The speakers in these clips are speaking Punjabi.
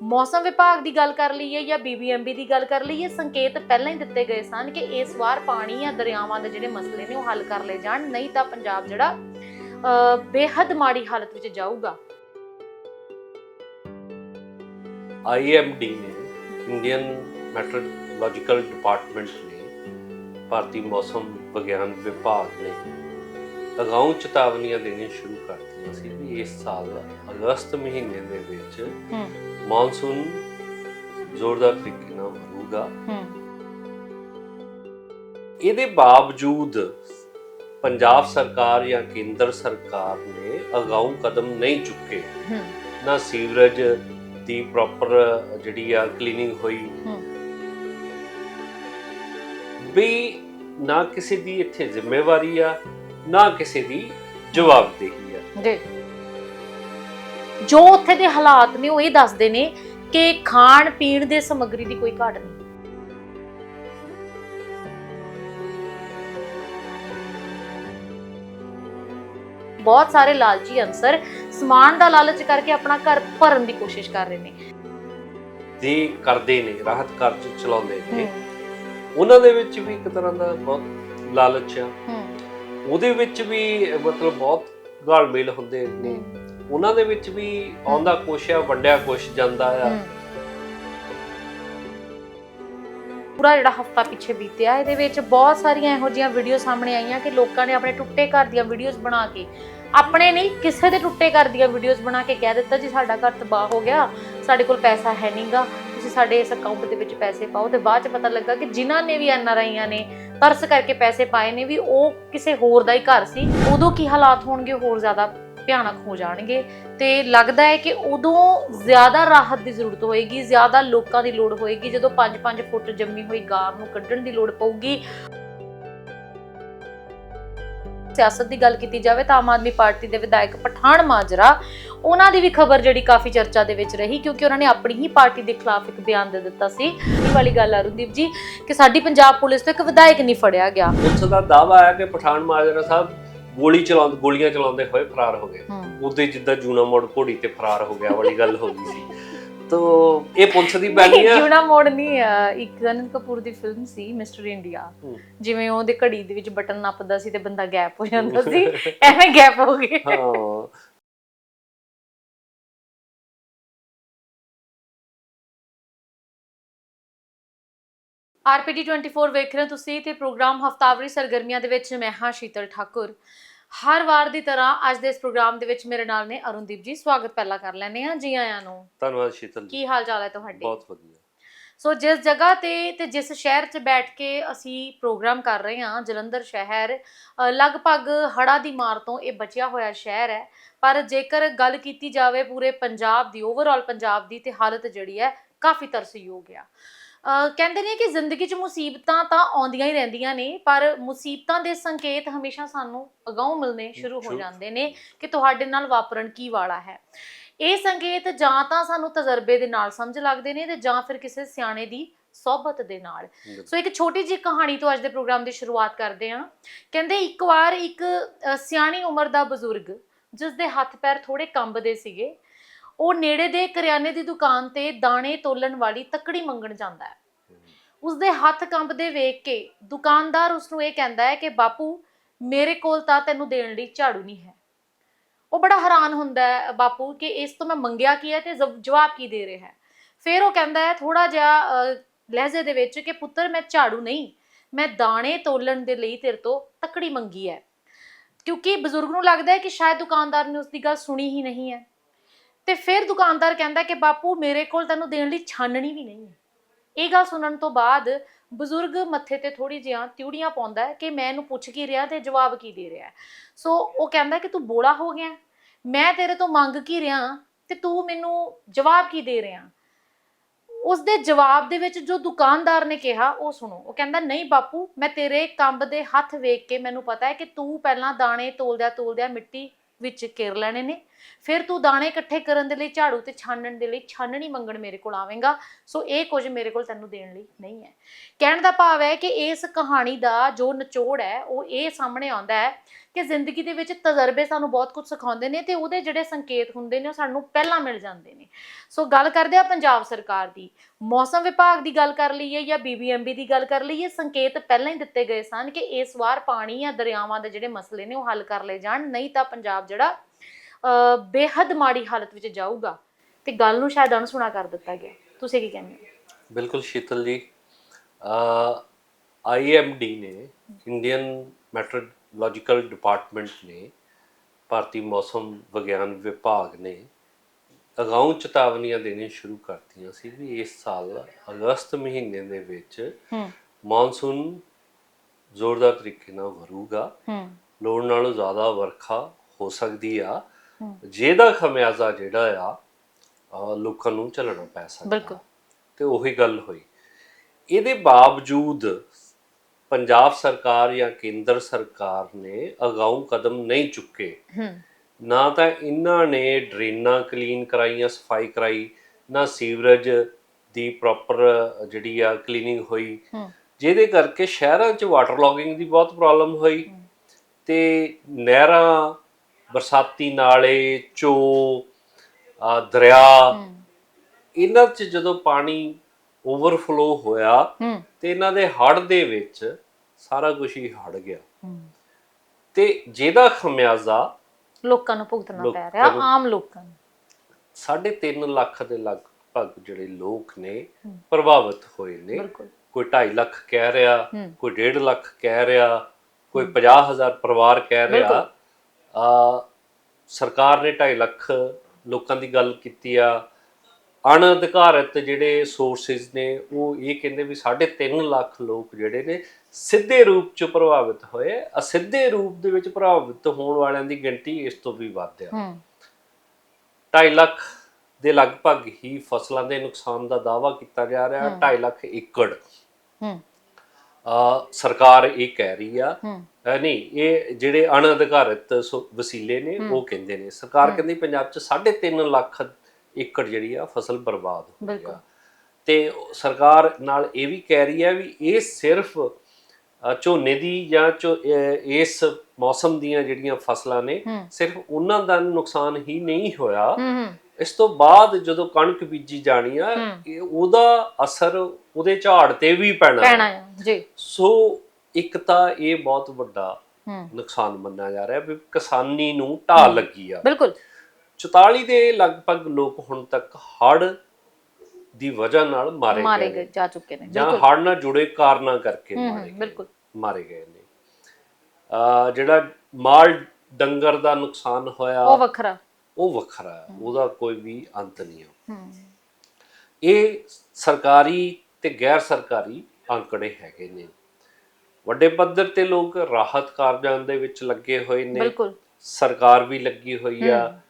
ਮੌਸਮ ਵਿਭਾਗ ਦੀ ਗੱਲ ਕਰ ਲਈਏ ਜਾਂ ਬੀਬੀਐਮਬੀ ਦੀ ਗੱਲ ਕਰ ਲਈਏ ਸੰਕੇਤ ਪਹਿਲਾਂ ਹੀ ਦਿੱਤੇ ਗਏ ਸਨ ਕਿ ਇਸ ਵਾਰ ਪਾਣੀ ਜਾਂ ਦਰਿਆਵਾਂ ਦੇ ਜਿਹੜੇ ਮਸਲੇ ਨੇ ਉਹ ਹੱਲ ਕਰ ਲਏ ਜਾਣ ਨਹੀਂ ਤਾਂ ਪੰਜਾਬ ਜਿਹੜਾ ਬੇਹੱਦ ਮਾੜੀ ਹਾਲਤ ਵਿੱਚ ਜਾਊਗਾ। ਆਈਐਮਡੀ ਨੇ ਇੰਡੀਅਨ ਮੈਟਰੋਲੋਜੀਕਲ ਡਿਪਾਰਟਮੈਂਟ ਨੇ ਭਾਰਤੀ ਮੌਸਮ ਵਿਗਿਆਨ ਵਿਭਾਗ ਨੇ ਅਗਾਊਂ ਚੇਤਾਵਨੀਆਂ ਦੇਣੀਆਂ ਸ਼ੁਰੂ ਕਰ ਦਿੱਤੀਆਂ ਸੀ ਵੀ ਇਸ ਸਾਲ ਅਗਸਤ ਮਹੀਨੇ ਦੇ ਵਿੱਚ ਮੌਨਸੂਨ ਜ਼ੋਰਦਾਰ ਤਰੀਕੇ ਨਾਲ ਵਧੂਗਾ ਹੂੰ ਇਹਦੇ ਬਾਵਜੂਦ ਪੰਜਾਬ ਸਰਕਾਰ ਜਾਂ ਕੇਂਦਰ ਸਰਕਾਰ ਨੇ ਅਗਾਊਂ ਕਦਮ ਨਹੀਂ ਚੁੱਕੇ ਨਾ ਸੀਵਰੇਜ ਦੀ ਪ੍ਰੋਪਰ ਜਿਹੜੀ ਆ ਕਲੀਨਿੰਗ ਹੋਈ ਵੀ ਨਾ ਕਿਸੇ ਦੀ ਇੱਥੇ ਜ਼ਿੰਮੇਵਾਰੀ ਆ ਨਾ ਕਿਸੇ ਦੀ ਜਵਾਬਦੇਹੀ ਆ ਜੀ ਜੋ ਉੱਥੇ ਦੇ ਹਾਲਾਤ ਨੇ ਉਹ ਇਹ ਦੱਸਦੇ ਨੇ ਕਿ ਖਾਣ ਪੀਣ ਦੇ ਸਮੱਗਰੀ ਦੀ ਕੋਈ ਘਾਟ ਨਹੀਂ। ਬਹੁਤ ਸਾਰੇ ਲਾਲਚੀ ਅਨਸਰ ਸਮਾਨ ਦਾ ਲਾਲਚ ਕਰਕੇ ਆਪਣਾ ਘਰ ਭਰਨ ਦੀ ਕੋਸ਼ਿਸ਼ ਕਰ ਰਹੇ ਨੇ। ਦੇ ਕਰਦੇ ਨੇ ਰਾਹਤ ਕਾਰਜ ਚਲਾਉਂਦੇ ਨੇ। ਉਹਨਾਂ ਦੇ ਵਿੱਚ ਵੀ ਇੱਕ ਤਰ੍ਹਾਂ ਦਾ ਬਹੁਤ ਲਾਲਚ ਆ। ਹੂੰ। ਉਹਦੇ ਵਿੱਚ ਵੀ ਮਤਲਬ ਬਹੁਤ ਗਾਲ ਮੇਲ ਹੁੰਦੇ ਨੇ। ਉਹਨਾਂ ਦੇ ਵਿੱਚ ਵੀ ਆਉਂਦਾ ਕੁਛ ਆ ਵੰਡਿਆ ਕੁਛ ਜਾਂਦਾ ਆ। ਪੂਰਾ ਜਿਹੜਾ ਹਫਤਾ ਪਿੱਛੇ ਬੀਤਿਆ ਇਹਦੇ ਵਿੱਚ ਬਹੁਤ ਸਾਰੀਆਂ ਇਹੋ ਜਿਹੀਆਂ ਵੀਡੀਓ ਸਾਹਮਣੇ ਆਈਆਂ ਕਿ ਲੋਕਾਂ ਨੇ ਆਪਣੇ ਟੁੱਟੇ ਘਰ ਦੀਆਂ ਵੀਡੀਓਜ਼ ਬਣਾ ਕੇ ਆਪਣੇ ਨਹੀਂ ਕਿਸੇ ਦੇ ਟੁੱਟੇ ਘਰ ਦੀਆਂ ਵੀਡੀਓਜ਼ ਬਣਾ ਕੇ ਕਹਿ ਦਿੱਤਾ ਜੀ ਸਾਡਾ ਘਰ ਤਬਾਹ ਹੋ ਗਿਆ ਸਾਡੇ ਕੋਲ ਪੈਸਾ ਹੈ ਨਹੀਂਗਾ ਤੁਸੀਂ ਸਾਡੇ ਇਸ ਅਕਾਊਂਟ ਦੇ ਵਿੱਚ ਪੈਸੇ ਪਾਓ। ਤੇ ਬਾਅਦ ਚ ਪਤਾ ਲੱਗਾ ਕਿ ਜਿਨ੍ਹਾਂ ਨੇ ਵੀ ਐਨਆਰਆਈਆਂ ਨੇ ਤਰਸ ਕਰਕੇ ਪੈਸੇ ਪਾਏ ਨੇ ਵੀ ਉਹ ਕਿਸੇ ਹੋਰ ਦਾ ਹੀ ਘਰ ਸੀ ਉਦੋਂ ਕੀ ਹਾਲਾਤ ਹੋਣਗੇ ਹੋਰ ਜ਼ਿਆਦਾ ਭਿਆਨਕ ਹੋ ਜਾਣਗੇ ਤੇ ਲੱਗਦਾ ਹੈ ਕਿ ਉਦੋਂ ਜ਼ਿਆਦਾ ਰਾਹਤ ਦੀ ਜ਼ਰੂਰਤ ਹੋਏਗੀ, ਜ਼ਿਆਦਾ ਲੋਕਾਂ ਦੀ ਲੋੜ ਹੋਏਗੀ, ਜਦੋਂ 5-5 ਫੁੱਟ ਜੰਮੀ ਹੋਈ ਗਾਰ ਨੂੰ ਕੱਢਣ ਦੀ ਲੋੜ ਪਊਗੀ। ਸਿਆਸਤ ਦੀ ਗੱਲ ਕੀਤੀ ਜਾਵੇ ਤਾਂ ਆਮ ਆਦਮੀ ਪਾਰਟੀ ਦੇ ਵਿਧਾਇਕ ਪਠਾਨ ਮਾਜਰਾ, ਉਹਨਾਂ ਦੀ ਵੀ ਖਬਰ ਜਿਹੜੀ ਕਾਫੀ ਚਰਚਾ ਦੇ ਵਿੱਚ ਰਹੀ ਕਿਉਂਕਿ ਉਹਨਾਂ ਨੇ ਆਪਣੀ ਹੀ ਪਾਰਟੀ ਦੇ ਖਿਲਾਫ ਇੱਕ ਬਿਆਨ ਦੇ ਦਿੱਤਾ ਸੀ। ਇਹ ਵਾਲੀ ਗੱਲ ਆ ਰੁਦੀਪ ਜੀ, ਕਿ ਸਾਡੀ ਪੰਜਾਬ ਪੁਲਿਸ ਤੋਂ ਇੱਕ ਵਿਧਾਇਕ ਨਹੀਂ ਫੜਿਆ ਗਿਆ। ਪੁਲਿਸ ਦਾ ਦਾਵਾ ਹੈ ਕਿ ਪਠਾਨ ਮਾਜਰਾ ਸਾਹਿਬ ਗੋਲੀ ਚਲਾਉਂਦੇ ਗੋਲੀਆਂ ਚਲਾਉਂਦੇ ਹੋਏ ਫਰਾਰ ਹੋ ਗਏ। ਉਹਦੇ ਜਿੱਦਾਂ ਜੂਨਾ ਮੋੜ ਘੋੜੀ ਤੇ ਫਰਾਰ ਹੋ ਗਿਆ ਵਾਲੀ ਗੱਲ ਹੋ ਗਈ ਸੀ। ਤੋ ਇਹ ਪੁਲਿਸ ਦੀ ਬੈਣੀ ਆ। ਜੁਨਾ ਮੋੜ ਨਹੀਂ ਇੱਕ ਅਨੰਦ ਕਪੂਰ ਦੀ ਫਿਲਮ ਸੀ ਮਿਸਟਰ ਇੰਡੀਆ ਹੂੰ। ਜਿਵੇਂ ਉਹਦੇ ਘੜੀ ਦੇ ਵਿੱਚ ਬਟਨ ਨੱਪਦਾ ਸੀ ਤੇ ਬੰਦਾ ਗੈਪ ਹੋ ਜਾਂਦਾ ਸੀ। ਐਵੇਂ ਗੈਪ ਹੋ ਗਏ। ਹਾਂ। ਆਰਪੀਡੀ 24 ਵੇਖ ਰਹੇ ਹੋ ਤੁਸੀਂ ਤੇ ਪ੍ਰੋਗਰਾਮ ਹਫਤਾਵਰੀ ਸਰਗਰਮੀਆਂ ਦੇ ਵਿੱਚ ਮੈਂ ਹਾਂ ਸ਼ੀਤਲ ਠਾਕੁਰ। ਹਰ ਵਾਰ ਦੀ ਤਰ੍ਹਾਂ ਅੱਜ ਦੇ ਇਸ ਪ੍ਰੋਗਰਾਮ ਦੇ ਵਿੱਚ ਮੇਰੇ ਨਾਲ ਨੇ ਅਰੁਣਦੀਪ ਜੀ। ਸਵਾਗਤ ਪਹਿਲਾਂ ਕਰ ਲੈਂਦੇ ਆ ਜੀ ਆਇਆਂ ਨੂੰ। ਧੰਨਵਾਦ ਸ਼ੀਤਲ ਜੀ। ਕੀ ਹਾਲ ਚਾਲ ਹੈ ਤੁਹਾਡੇ? ਬਹੁਤ ਵਧੀਆ। ਸੋ ਜਿਸ ਜਗ੍ਹਾ ਤੇ ਤੇ ਜਿਸ ਸ਼ਹਿਰ 'ਚ ਬੈਠ ਕੇ ਅਸੀਂ ਪ੍ਰੋਗਰਾਮ ਕਰ ਰਹੇ ਹਾਂ ਜਲੰਧਰ ਸ਼ਹਿਰ ਲਗਭਗ ਹੜਾ ਦੀ ਮਾਰ ਤੋਂ ਇਹ ਬਚਿਆ ਹੋਇਆ ਸ਼ਹਿਰ ਹੈ। ਪਰ ਜੇਕਰ ਗੱਲ ਕੀਤੀ ਜਾਵੇ ਪੂਰੇ ਪੰਜਾਬ ਦੀ ਓਵਰਆਲ ਪੰਜਾਬ ਦੀ ਤੇ ਹਾਲਤ ਜਿਹੜੀ ਹੈ ਕਾਫੀ ਤਰਸਯੋਗ ਆ। ਕਹਿੰਦੇ ਨੇ ਕਿ ਜ਼ਿੰਦਗੀ 'ਚ ਮੁਸੀਬਤਾਂ ਤਾਂ ਆਉਂਦੀਆਂ ਹੀ ਰਹਿੰਦੀਆਂ ਨੇ ਪਰ ਮੁਸੀਬਤਾਂ ਦੇ ਸੰਕੇਤ ਹਮੇਸ਼ਾ ਸਾਨੂੰ ਅਗਾਊਂ ਮਿਲਣੇ ਸ਼ੁਰੂ ਹੋ। ਜਾਂਦੇ ਨੇ ਕਿ ਤੁਹਾਡੇ ਨਾਲ ਵਾਪਰਨ ਕੀ ਵਾਲਾ ਹੈ। ਇਹ ਸੰਕੇਤ ਜਾਂ ਤਾਂ ਸਾਨੂੰ ਤਜਰਬੇ ਦੇ ਨਾਲ ਸਮਝ ਲੱਗਦੇ ਨੇ ਤੇ ਜਾਂ ਫਿਰ ਕਿਸੇ ਸਿਆਣੇ ਦੀ ਸਹਬਤ ਦੇ ਨਾਲ। ਸੋ ਇੱਕ ਛੋਟੀ ਜਿਹੀ ਕਹਾਣੀ ਤੋਂ ਅੱਜ ਦੇ ਪ੍ਰੋਗਰਾਮ ਦੀ ਸ਼ੁਰੂਆਤ ਕਰਦੇ ਹਾਂ। ਕਹਿੰਦੇ ਇੱਕ ਵਾਰ ਇੱਕ ਸਿਆਣੀ ਉਮਰ ਦਾ ਬਜ਼ੁਰਗ ਜਿਸ ਦੇ ਹੱਥ ਪੈਰ ਥੋੜੇ ਕੰਬਦੇ ਸੀਗੇ ਉਹ ਨੇੜੇ ਦੇ ਕਰਿਆਨੇ ਦੀ ਦੁਕਾਨ ਤੇ ਦਾਣੇ ਤੋਲਣ ਵਾਲੀ ਤੱਕੜੀ ਮੰਗਣ ਜਾਂਦਾ ਹੈ। ਉਸਦੇ ਹੱਥ ਕੰਬਦੇ ਵੇਖ ਕੇ ਦੁਕਾਨਦਾਰ ਉਸ ਨੂੰ ਇਹ ਕਹਿੰਦਾ ਹੈ ਕਿ ਬਾਪੂ ਮੇਰੇ ਕੋਲ ਤਾਂ ਤੈਨੂੰ ਦੇਣ ਲਈ ਝਾੜੂ ਨਹੀਂ ਹੈ। ਉਹ ਬੜਾ ਹੈਰਾਨ ਹੁੰਦਾ ਹੈ ਬਾਪੂ ਕਿ ਇਸ ਤੋਂ ਮੈਂ ਮੰਗਿਆ ਕੀ ਹੈ ਤੇ ਜਵਾਬ ਕੀ ਦੇ ਰਿਹਾ ਹੈ? ਫਿਰ ਉਹ ਕਹਿੰਦਾ ਹੈ ਥੋੜਾ ਜਿਹਾ ਅ, ਲਹਿਜ਼ੇ ਦੇ ਵਿੱਚ ਕਿ ਪੁੱਤਰ ਮੈਂ ਝਾੜੂ ਨਹੀਂ ਮੈਂ ਦਾਣੇ ਤੋਲਣ ਦੇ ਲਈ ਤੇਰੇ ਤੋਂ ਤੱਕੜੀ ਮੰਗੀ ਹੈ। ਕਿਉਂਕਿ ਬਜ਼ੁਰਗ ਨੂੰ ਲੱਗਦਾ ਹੈ ਕਿ ਸ਼ਾਇਦ ਦੁਕਾਨਦਾਰ ਨੇ ਉਸ ਦੀ ਗੱਲ ਸੁਣੀ ਹੀ ਨਹੀਂ ਹੈ। ਤੇ ਫਿਰ ਦੁਕਾਨਦਾਰ ਕਹਿੰਦਾ ਕਿ ਬਾਪੂ ਮੇਰੇ ਕੋਲ ਤੈਨੂੰ ਦੇਣ ਲਈ ਛਾਨਣੀ ਵੀ ਨਹੀਂ ਹੈ। ਇਹ ਗੱਲ ਸੁਣਨ ਤੋਂ ਬਾਅਦ ਬਜ਼ੁਰਗ ਮੱਥੇ ਤੇ ਥੋੜੀ ਜਿਹੀਆਂ ਤਿਉੜੀਆਂ ਪਾਉਂਦਾ ਹੈ ਕਿ ਮੈਂ ਇਹਨੂੰ ਪੁੱਛ ਕੀ ਰਿਹਾ ਤੇ ਜਵਾਬ ਕੀ ਦੇ ਰਿਹਾ ਸੋ ਉਹ ਕਹਿੰਦਾ ਕਿ ਤੂੰ ਬੋਲਾ ਹੋ ਗਿਆ ਮੈਂ ਤੇਰੇ ਤੋਂ ਮੰਗ ਕੀ ਰਿਹਾ ਤੇ ਤੂੰ ਮੈਨੂੰ ਜਵਾਬ ਕੀ ਦੇ ਰਿਹਾ ਉਸ ਦੇ ਜਵਾਬ ਦੇ ਵਿੱਚ ਜੋ ਦੁਕਾਨਦਾਰ ਨੇ ਕਿਹਾ ਉਹ ਸੁਣੋ। ਉਹ ਕਹਿੰਦਾ, ਨਹੀਂ ਬਾਪੂ, ਮੈਂ ਤੇਰੇ ਕੰਬ ਦੇ ਹੱਥ ਵੇਖ ਕੇ ਮੈਨੂੰ ਪਤਾ ਹੈ ਕਿ ਤੂੰ ਪਹਿਲਾਂ ਦਾਣੇ ਤੋਲਦਿਆਂ ਤੋਲਦਿਆਂ ਮਿੱਟੀ ਵਿੱਚ ਕਿਰ ਲੈਣੇ ਨੇ ਫਿਰ ਤੂੰ ਦਾਣੇ ਇਕੱਠੇ ਕਰਨ ਦੇ ਲਈ, ਝਾੜੂ ਤੇ ਛਾਣਨ ਦੇ ਲਈ, ਛਾਨਣੀ ਮੰਗਣ ਮੇਰੇ ਕੋਲ ਆਵੇਂਗਾ। ਸੋ ਇਹ ਕੁਝ ਮੇਰੇ ਕੋਲ ਤੈਨੂੰ ਦੇਣ ਲਈ ਨਹੀਂ ਹੈ। ਕਹਿਣ ਦਾ ਭਾਵ ਹੈ ਕਿ ਇਸ ਕਹਾਣੀ ਦਾ ਜੋ ਨਿਚੋੜ ਹੈ, ਉਹ ਇਹ ਸਾਹਮਣੇ ਆਉਂਦਾ ਹੈ ਕਿ ਜ਼ਿੰਦਗੀ ਦੇ ਵਿੱਚ ਤਜਰਬੇ ਸਾਨੂੰ ਬਹੁਤ ਕੁਝ ਸਿਖਾਉਂਦੇ ਨੇ ਤੇ ਉਹਦੇ ਜਿਹੜੇ ਸੰਕੇਤ ਹੁੰਦੇ ਨੇ, ਉਹ ਸਾਨੂੰ ਪਹਿਲਾਂ ਮਿਲ ਜਾਂਦੇ ਨੇ। ਸੋ ਗੱਲ ਕਰਦੇ ਆ ਪੰਜਾਬ ਸਰਕਾਰ ਦੀ। ਮੌਸਮ ਵਿਭਾਗ ਦੀ ਗੱਲ ਕਰ ਲਈਏ ਜਾਂ ਬੀਬੀਐਮਬੀ ਦੀ ਗੱਲ ਕਰ ਲਈਏ, ਸੰਕੇਤ ਪਹਿਲਾਂ ਹੀ ਦਿੱਤੇ ਗਏ ਸਨ ਕਿ ਇਸ ਵਾਰ ਪਾਣੀ ਜਾਂ ਦਰਿਆਵਾਂ ਦੇ ਜਿਹੜੇ ਮਸਲੇ ਨੇ, ਉਹ ਹੱਲ ਕਰ ਲਏ ਜਾਣ, ਨਹੀਂ ਤਾਂ ਪੰਜਾਬ ਜਿਹੜਾ ਬੇਹੱਦ ਮਾੜੀ ਹਾਲਤ ਵਿੱਚ ਜਾਊਗਾ। ਤੇ ਗੱਲ ਨੂੰ ਸ਼ਾਇਦ ਅਣਸੁਣਾ ਕਰ ਦਿੱਤਾ ਗਿਆ। ਤੁਸੀਂ ਕੀ ਕਹਿੰਦੇ ਹੋ? ਬਿਲਕੁਲ ਸ਼ੀਤਲ ਜੀ ਆਈਐਮਡੀ ਨੇ ਇੰਡੀਅਨ ਮੈਟਰੋਲੌਜੀਕਲ ਡਿਪਾਰਟਮੈਂਟ ਨੇ ਭਾਰਤੀ ਮੌਸਮ ਵਿਗਿਆਨ ਵਿਭਾਗ ਨੇ ਅਗਾਊਂ ਚੇਤਾਵਨੀਆਂ ਦੇਣੀਆਂ ਸ਼ੁਰੂ ਕਰਤੀਆਂ ਸੀ ਵੀ ਇਸ ਸਾਲ ਅਗਸਤ ਮਹੀਨੇ ਦੇ ਵਿੱਚ ਮੌਨਸੂਨ ਜ਼ੋਰਦਾਰ ਤਰੀਕੇ ਨਾਲ ਵਰੂਗਾ ਲੋੜ ਨਾਲੋਂ ਜ਼ਿਆਦਾ ਵਰਖਾ ਹੋ ਸਕਦੀ ਆ। ਜਿਹਦਾ ਖਮਿਆਜ਼ਾ ਜਿਹੜਾ ਆ ਲੋਕਾਂ ਨੂੰ ਝੱਲਣਾ ਪੈ ਸਕਦਾ। ਬਿਲਕੁਲ। ਤੇ ਉਹੀ ਗੱਲ ਹੋਈ। ਇਹਦੇ ਬਾਵਜੂਦ ਪੰਜਾਬ ਸਰਕਾਰ ਜਾਂ ਕੇਂਦਰ ਸਰਕਾਰ ਨੇ ਅਗਾਊਂ ਕਦਮ ਨਹੀਂ ਚੁੱਕੇ। ਨਾ ਤਾਂ ਇਹਨਾਂ ਨੇ ਡਰੇਨਾਂ ਕਲੀਨ ਕਰਾਈਆਂ ਸਫ਼ਾਈ ਕਰਾਈ ਨਾ ਸੀਵਰੇਜ ਦੀ ਪ੍ਰੋਪਰ ਜਿਹੜੀ ਆ ਕਲੀਨਿੰਗ ਹੋਈ। ਜਿਹਦੇ ਕਰਕੇ ਸ਼ਹਿਰਾਂ 'ਚ ਵਾਟਰ ਲੌਗਿੰਗ ਦੀ ਬਹੁਤ ਪ੍ਰੋਬਲਮ ਹੋਈ। ਤੇ ਨਹਿਰਾਂ ਬਰਸਾਤੀ ਨਾਲੇ ਚੋ ਆ ਦਰਿਆ। ਇਹਨਾਂ 'ਚ ਜਦੋਂ ਪਾਣੀ ਓਵਰਫਲੋ ਹੋਇਆ ਤੇ ਇਹਨਾਂ ਦੇ ਹੜ੍ਹ ਦੇ ਵਿੱਚ ਸਾਰਾ ਕੁਝ ਹੀ ਹੜ ਗਿਆ। ਤੇ ਜਿਹਦਾ ਖਮਿਆਜ਼ਾ ਲੋਕਾਂ ਨੂੰ ਭੁਗਤਣਾ ਪੈ ਰਿਹਾ ਆਮ ਲੋਕਾਂ ਨੂੰ। 3.5 ਲੱਖ ਦੇ ਲਗਭਗ ਜਿਹੜੇ ਲੋਕ ਨੇ। ਪ੍ਰਭਾਵਿਤ ਹੋਏ ਨੇ। ਕੋਈ 2.5 ਲੱਖ ਕਹਿ ਰਿਹਾ ਕੋਈ 1.5 ਲੱਖ ਕਹਿ ਰਿਹਾ ਕੋਈ 50000 ਪਰਿਵਾਰ ਕਹਿ ਰਿਹਾ। ਆ ਸਰਕਾਰ ਨੇ 2.5 ਲੱਖ ਲੋਕਾਂ ਦੀ ਗੱਲ ਕੀਤੀ ਆ। ਅਣਅਧਿਕਾਰਤ ਜਿਹੜੇ ਸੋਰਸਸ ਨੇ ਉਹ ਇਹ ਕਹਿੰਦੇ ਵੀ 3.5 ਲੱਖ ਲੋਕ ਜਿਹੜੇ ਨੇ ਸਿੱਧੇ ਰੂਪ ਚ ਪ੍ਰਭਾਵਿਤ ਹੋਏ। ਅਸਿੱਧੇ ਰੂਪ ਦੇ ਵਿੱਚ ਪ੍ਰਭਾਵਿਤ ਹੋਣ ਵਾਲਿਆਂ ਦੀ ਗਿਣਤੀ ਇਸ ਤੋਂ ਵੀ ਵੱਧ ਆ। ਹੂੰ। 2.5 ਲੱਖ ਦੇ ਲਗਭਗ ਹੀ ਫਸਲਾਂ ਦੇ ਨੁਕਸਾਨ ਦਾ ਦਾਵਾ ਕੀਤਾ ਜਾ ਰਿਹਾ। 2.5 ਲੱਖ ਏਕੜ। ਹੂੰ। ਸਰਕਾਰ ਇਹ ਕਹਿ ਰਹੀ ਆ ਨਹੀਂ ਇਹ ਜਿਹੜੇ ਅਣਅਧਿਕਾਰਤ ਵਸੀਲੇ ਨੇ ਉਹ ਕਹਿੰਦੇ ਨੇ। ਸਰਕਾਰ ਕਹਿੰਦੀ ਪੰਜਾਬ 'ਚ 3.5 ਲੱਖ ਏਕੜ ਜਿਹੜੀ ਆ ਫਸਲ ਬਰਬਾਦ ਹੋ। ਗਿਆ ਤੇ ਸਰਕਾਰ ਨਾਲ ਇਹ ਵੀ ਕਹਿ ਰਹੀ ਹੈ ਵੀ ਇਹ ਸਿਰਫ ਝੋਨੇ ਦੀ ਜਾਂ ਇਸ ਮੌਸਮ ਦੀਆਂ ਜਿਹੜੀਆਂ ਫਸਲਾਂ ਨੇ ਸਿਰਫ ਉਹਨਾਂ ਦਾ ਨੁਕਸਾਨ ਹੀ ਨਹੀਂ ਹੋਇਆ। ਇਸ ਤੋਂ ਬਾਅਦ ਜਦੋਂ ਕਣਕ ਬੀਜੀ ਜਾਣੀ ਆ। ਇਹ ਉਹਦਾ ਅਸਰ ਉਹਦੇ ਝਾੜ ਤੇ ਵੀ ਪੈਣਾ। ਪੈਣਾ ਜੀ। ਸੋ ਇੱਕ ਤਾਂ ਇਹ ਬਹੁਤ ਵੱਡਾ ਨੁਕਸਾਨ ਮੰਨਿਆ ਜਾ ਰਿਹਾ ਵੀ ਕਿਸਾਨੀ ਨੂੰ ਢਾਹ ਲੱਗੀ ਆ। ਬਿਲਕੁਲ। 44 ਦੇ ਲਗਭਗ ਲੋਕ ਹੁਣ ਤੱਕ ਹੜ੍ਹ ਦੀ ਵਜ੍ਹਾ ਨਾਲ ਮਾਰੇ ਮਾਰੇ ਗਏ ਗਏ ਨੇ ਜਾ ਚੁੱਕੇ ਨੇ ਜਾਂ ਹੜ੍ਹ ਨਾਲ ਜੁੜੇ ਕਾਰਨਾਂ ਕਰਕੇ ਮਾਰੇ ਗਏ ਬਿਲਕੁਲ। ਮਾਰੇ ਗਏ ਨੇ। ਆ ਜਿਹੜਾ ਮਾਲ ਡੰਗਰ ਦਾ ਨੁਕਸਾਨ ਹੋਇਆ। ਉਹ ਵੱਖਰਾ। ਉਹ ਵੱਖਰਾ ਹੈ ਉਹਦਾ ਕੋਈ ਵੀ ਅੰਤ ਨਹੀਂ ਹੈ। ਇਹ ਸਰਕਾਰੀ ਤੇ ਗੈਰ ਸਰਕਾਰੀ ਅੰਕੜੇ ਹੈਗੇ ਨੇ। ਵੱਡੇ ਪੱਧਰ ਤੇ ਲੋਕ ਰਾਹਤ ਕਾਰਜਾਂ ਦੇ ਵਿੱਚ ਲੱਗੇ ਹੋਏ ਨੇ। ਬਿਲਕੁਲ। ਸਰਕਾਰ ਵੀ ਲੱਗੀ ਹੋਈ ਆ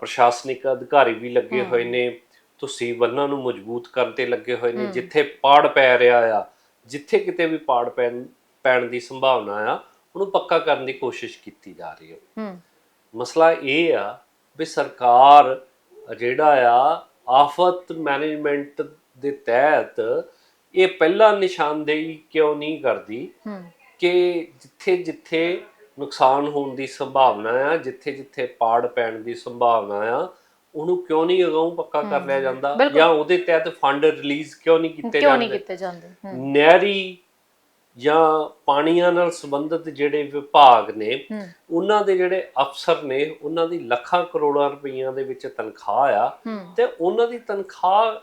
ਪ੍ਰਸ਼ਾਸਨਿਕ ਅਧਿਕਾਰੀ ਵੀ ਲੱਗੇ ਹੋਏ ਨੇ। ਤੁਸੀਂ ਬੰਨਾਂ ਨੂੰ ਮਜ਼ਬੂਤ ਕਰਨ ਤੇ ਲੱਗੇ ਹੋਏ ਨੇ। ਜਿੱਥੇ ਪਾੜ ਪੈ ਰਿਹਾ ਆ ਜਿੱਥੇ ਕਿਤੇ ਵੀ ਪਾੜ ਪੈਣ ਪੈਣ ਦੀ ਸੰਭਾਵਨਾ ਆ ਉਹਨੂੰ ਪੱਕਾ ਕਰਨ ਦੀ ਕੋਸ਼ਿਸ਼ ਕੀਤੀ ਜਾ ਰਹੀ ਹੈ। ਹੂੰ। ਮਸਲਾ ਇਹ ਆ ਵੀ ਸਰਕਾਰ ਜਿਹੜਾ ਆ ਆਫਤ ਮੈਨੇਜਮੈਂਟ ਦੇ ਤਹਿਤ ਇਹ ਪਹਿਲਾ ਨਿਸ਼ਾਨਦੇਹੀ ਕਿਉਂ ਨਹੀਂ ਕਰਦੀ? ਕਿ ਜਿੱਥੇ ਜਿੱਥੇ ਨੁਕਸਾਨ ਹੋਣ ਦੀ ਸੰਭਾਵਨਾ ਆ ਜਿੱਥੇ ਜਿੱਥੇ ਪਾੜ ਪੈਣ ਦੀ ਸੰਭਾਵਨਾ ਆ ਉਹਨੂੰ ਕਿਉਂ ਨਹੀਂ ਅਗਾਊਂ ਪੱਕਾ ਕਰ ਲਿਆ ਜਾਂਦਾ। ਜਾਂ ਉਹਦੇ ਤਹਿਤ ਫੰਡ ਰਿਲੀਜ਼ ਕਿਉਂ ਨਹੀਂ ਕੀਤੇ ਕਿਉਂ ਨਹੀਂ ਜਾਂਦੇ? ਕੀਤੇ ਜਾਂਦੇ? ਨਹਿਰੀ ਜਾਂ ਪਾਣੀਆਂ ਨਾਲ ਸੰਬੰਧਿਤ ਜਿਹੜੇ ਵਿਭਾਗ ਨੇ ਉਹਨਾਂ ਦੇ ਜਿਹੜੇ ਅਫਸਰ ਨੇ ਉਹਨਾਂ ਦੀ ਲੱਖਾਂ ਕਰੋੜਾਂ ਰੁਪਈਆਂ ਦੇ ਵਿੱਚ ਤਨਖਾਹ ਆ ਤੇ ਉਹਨਾਂ ਦੀ ਤਨਖਾਹ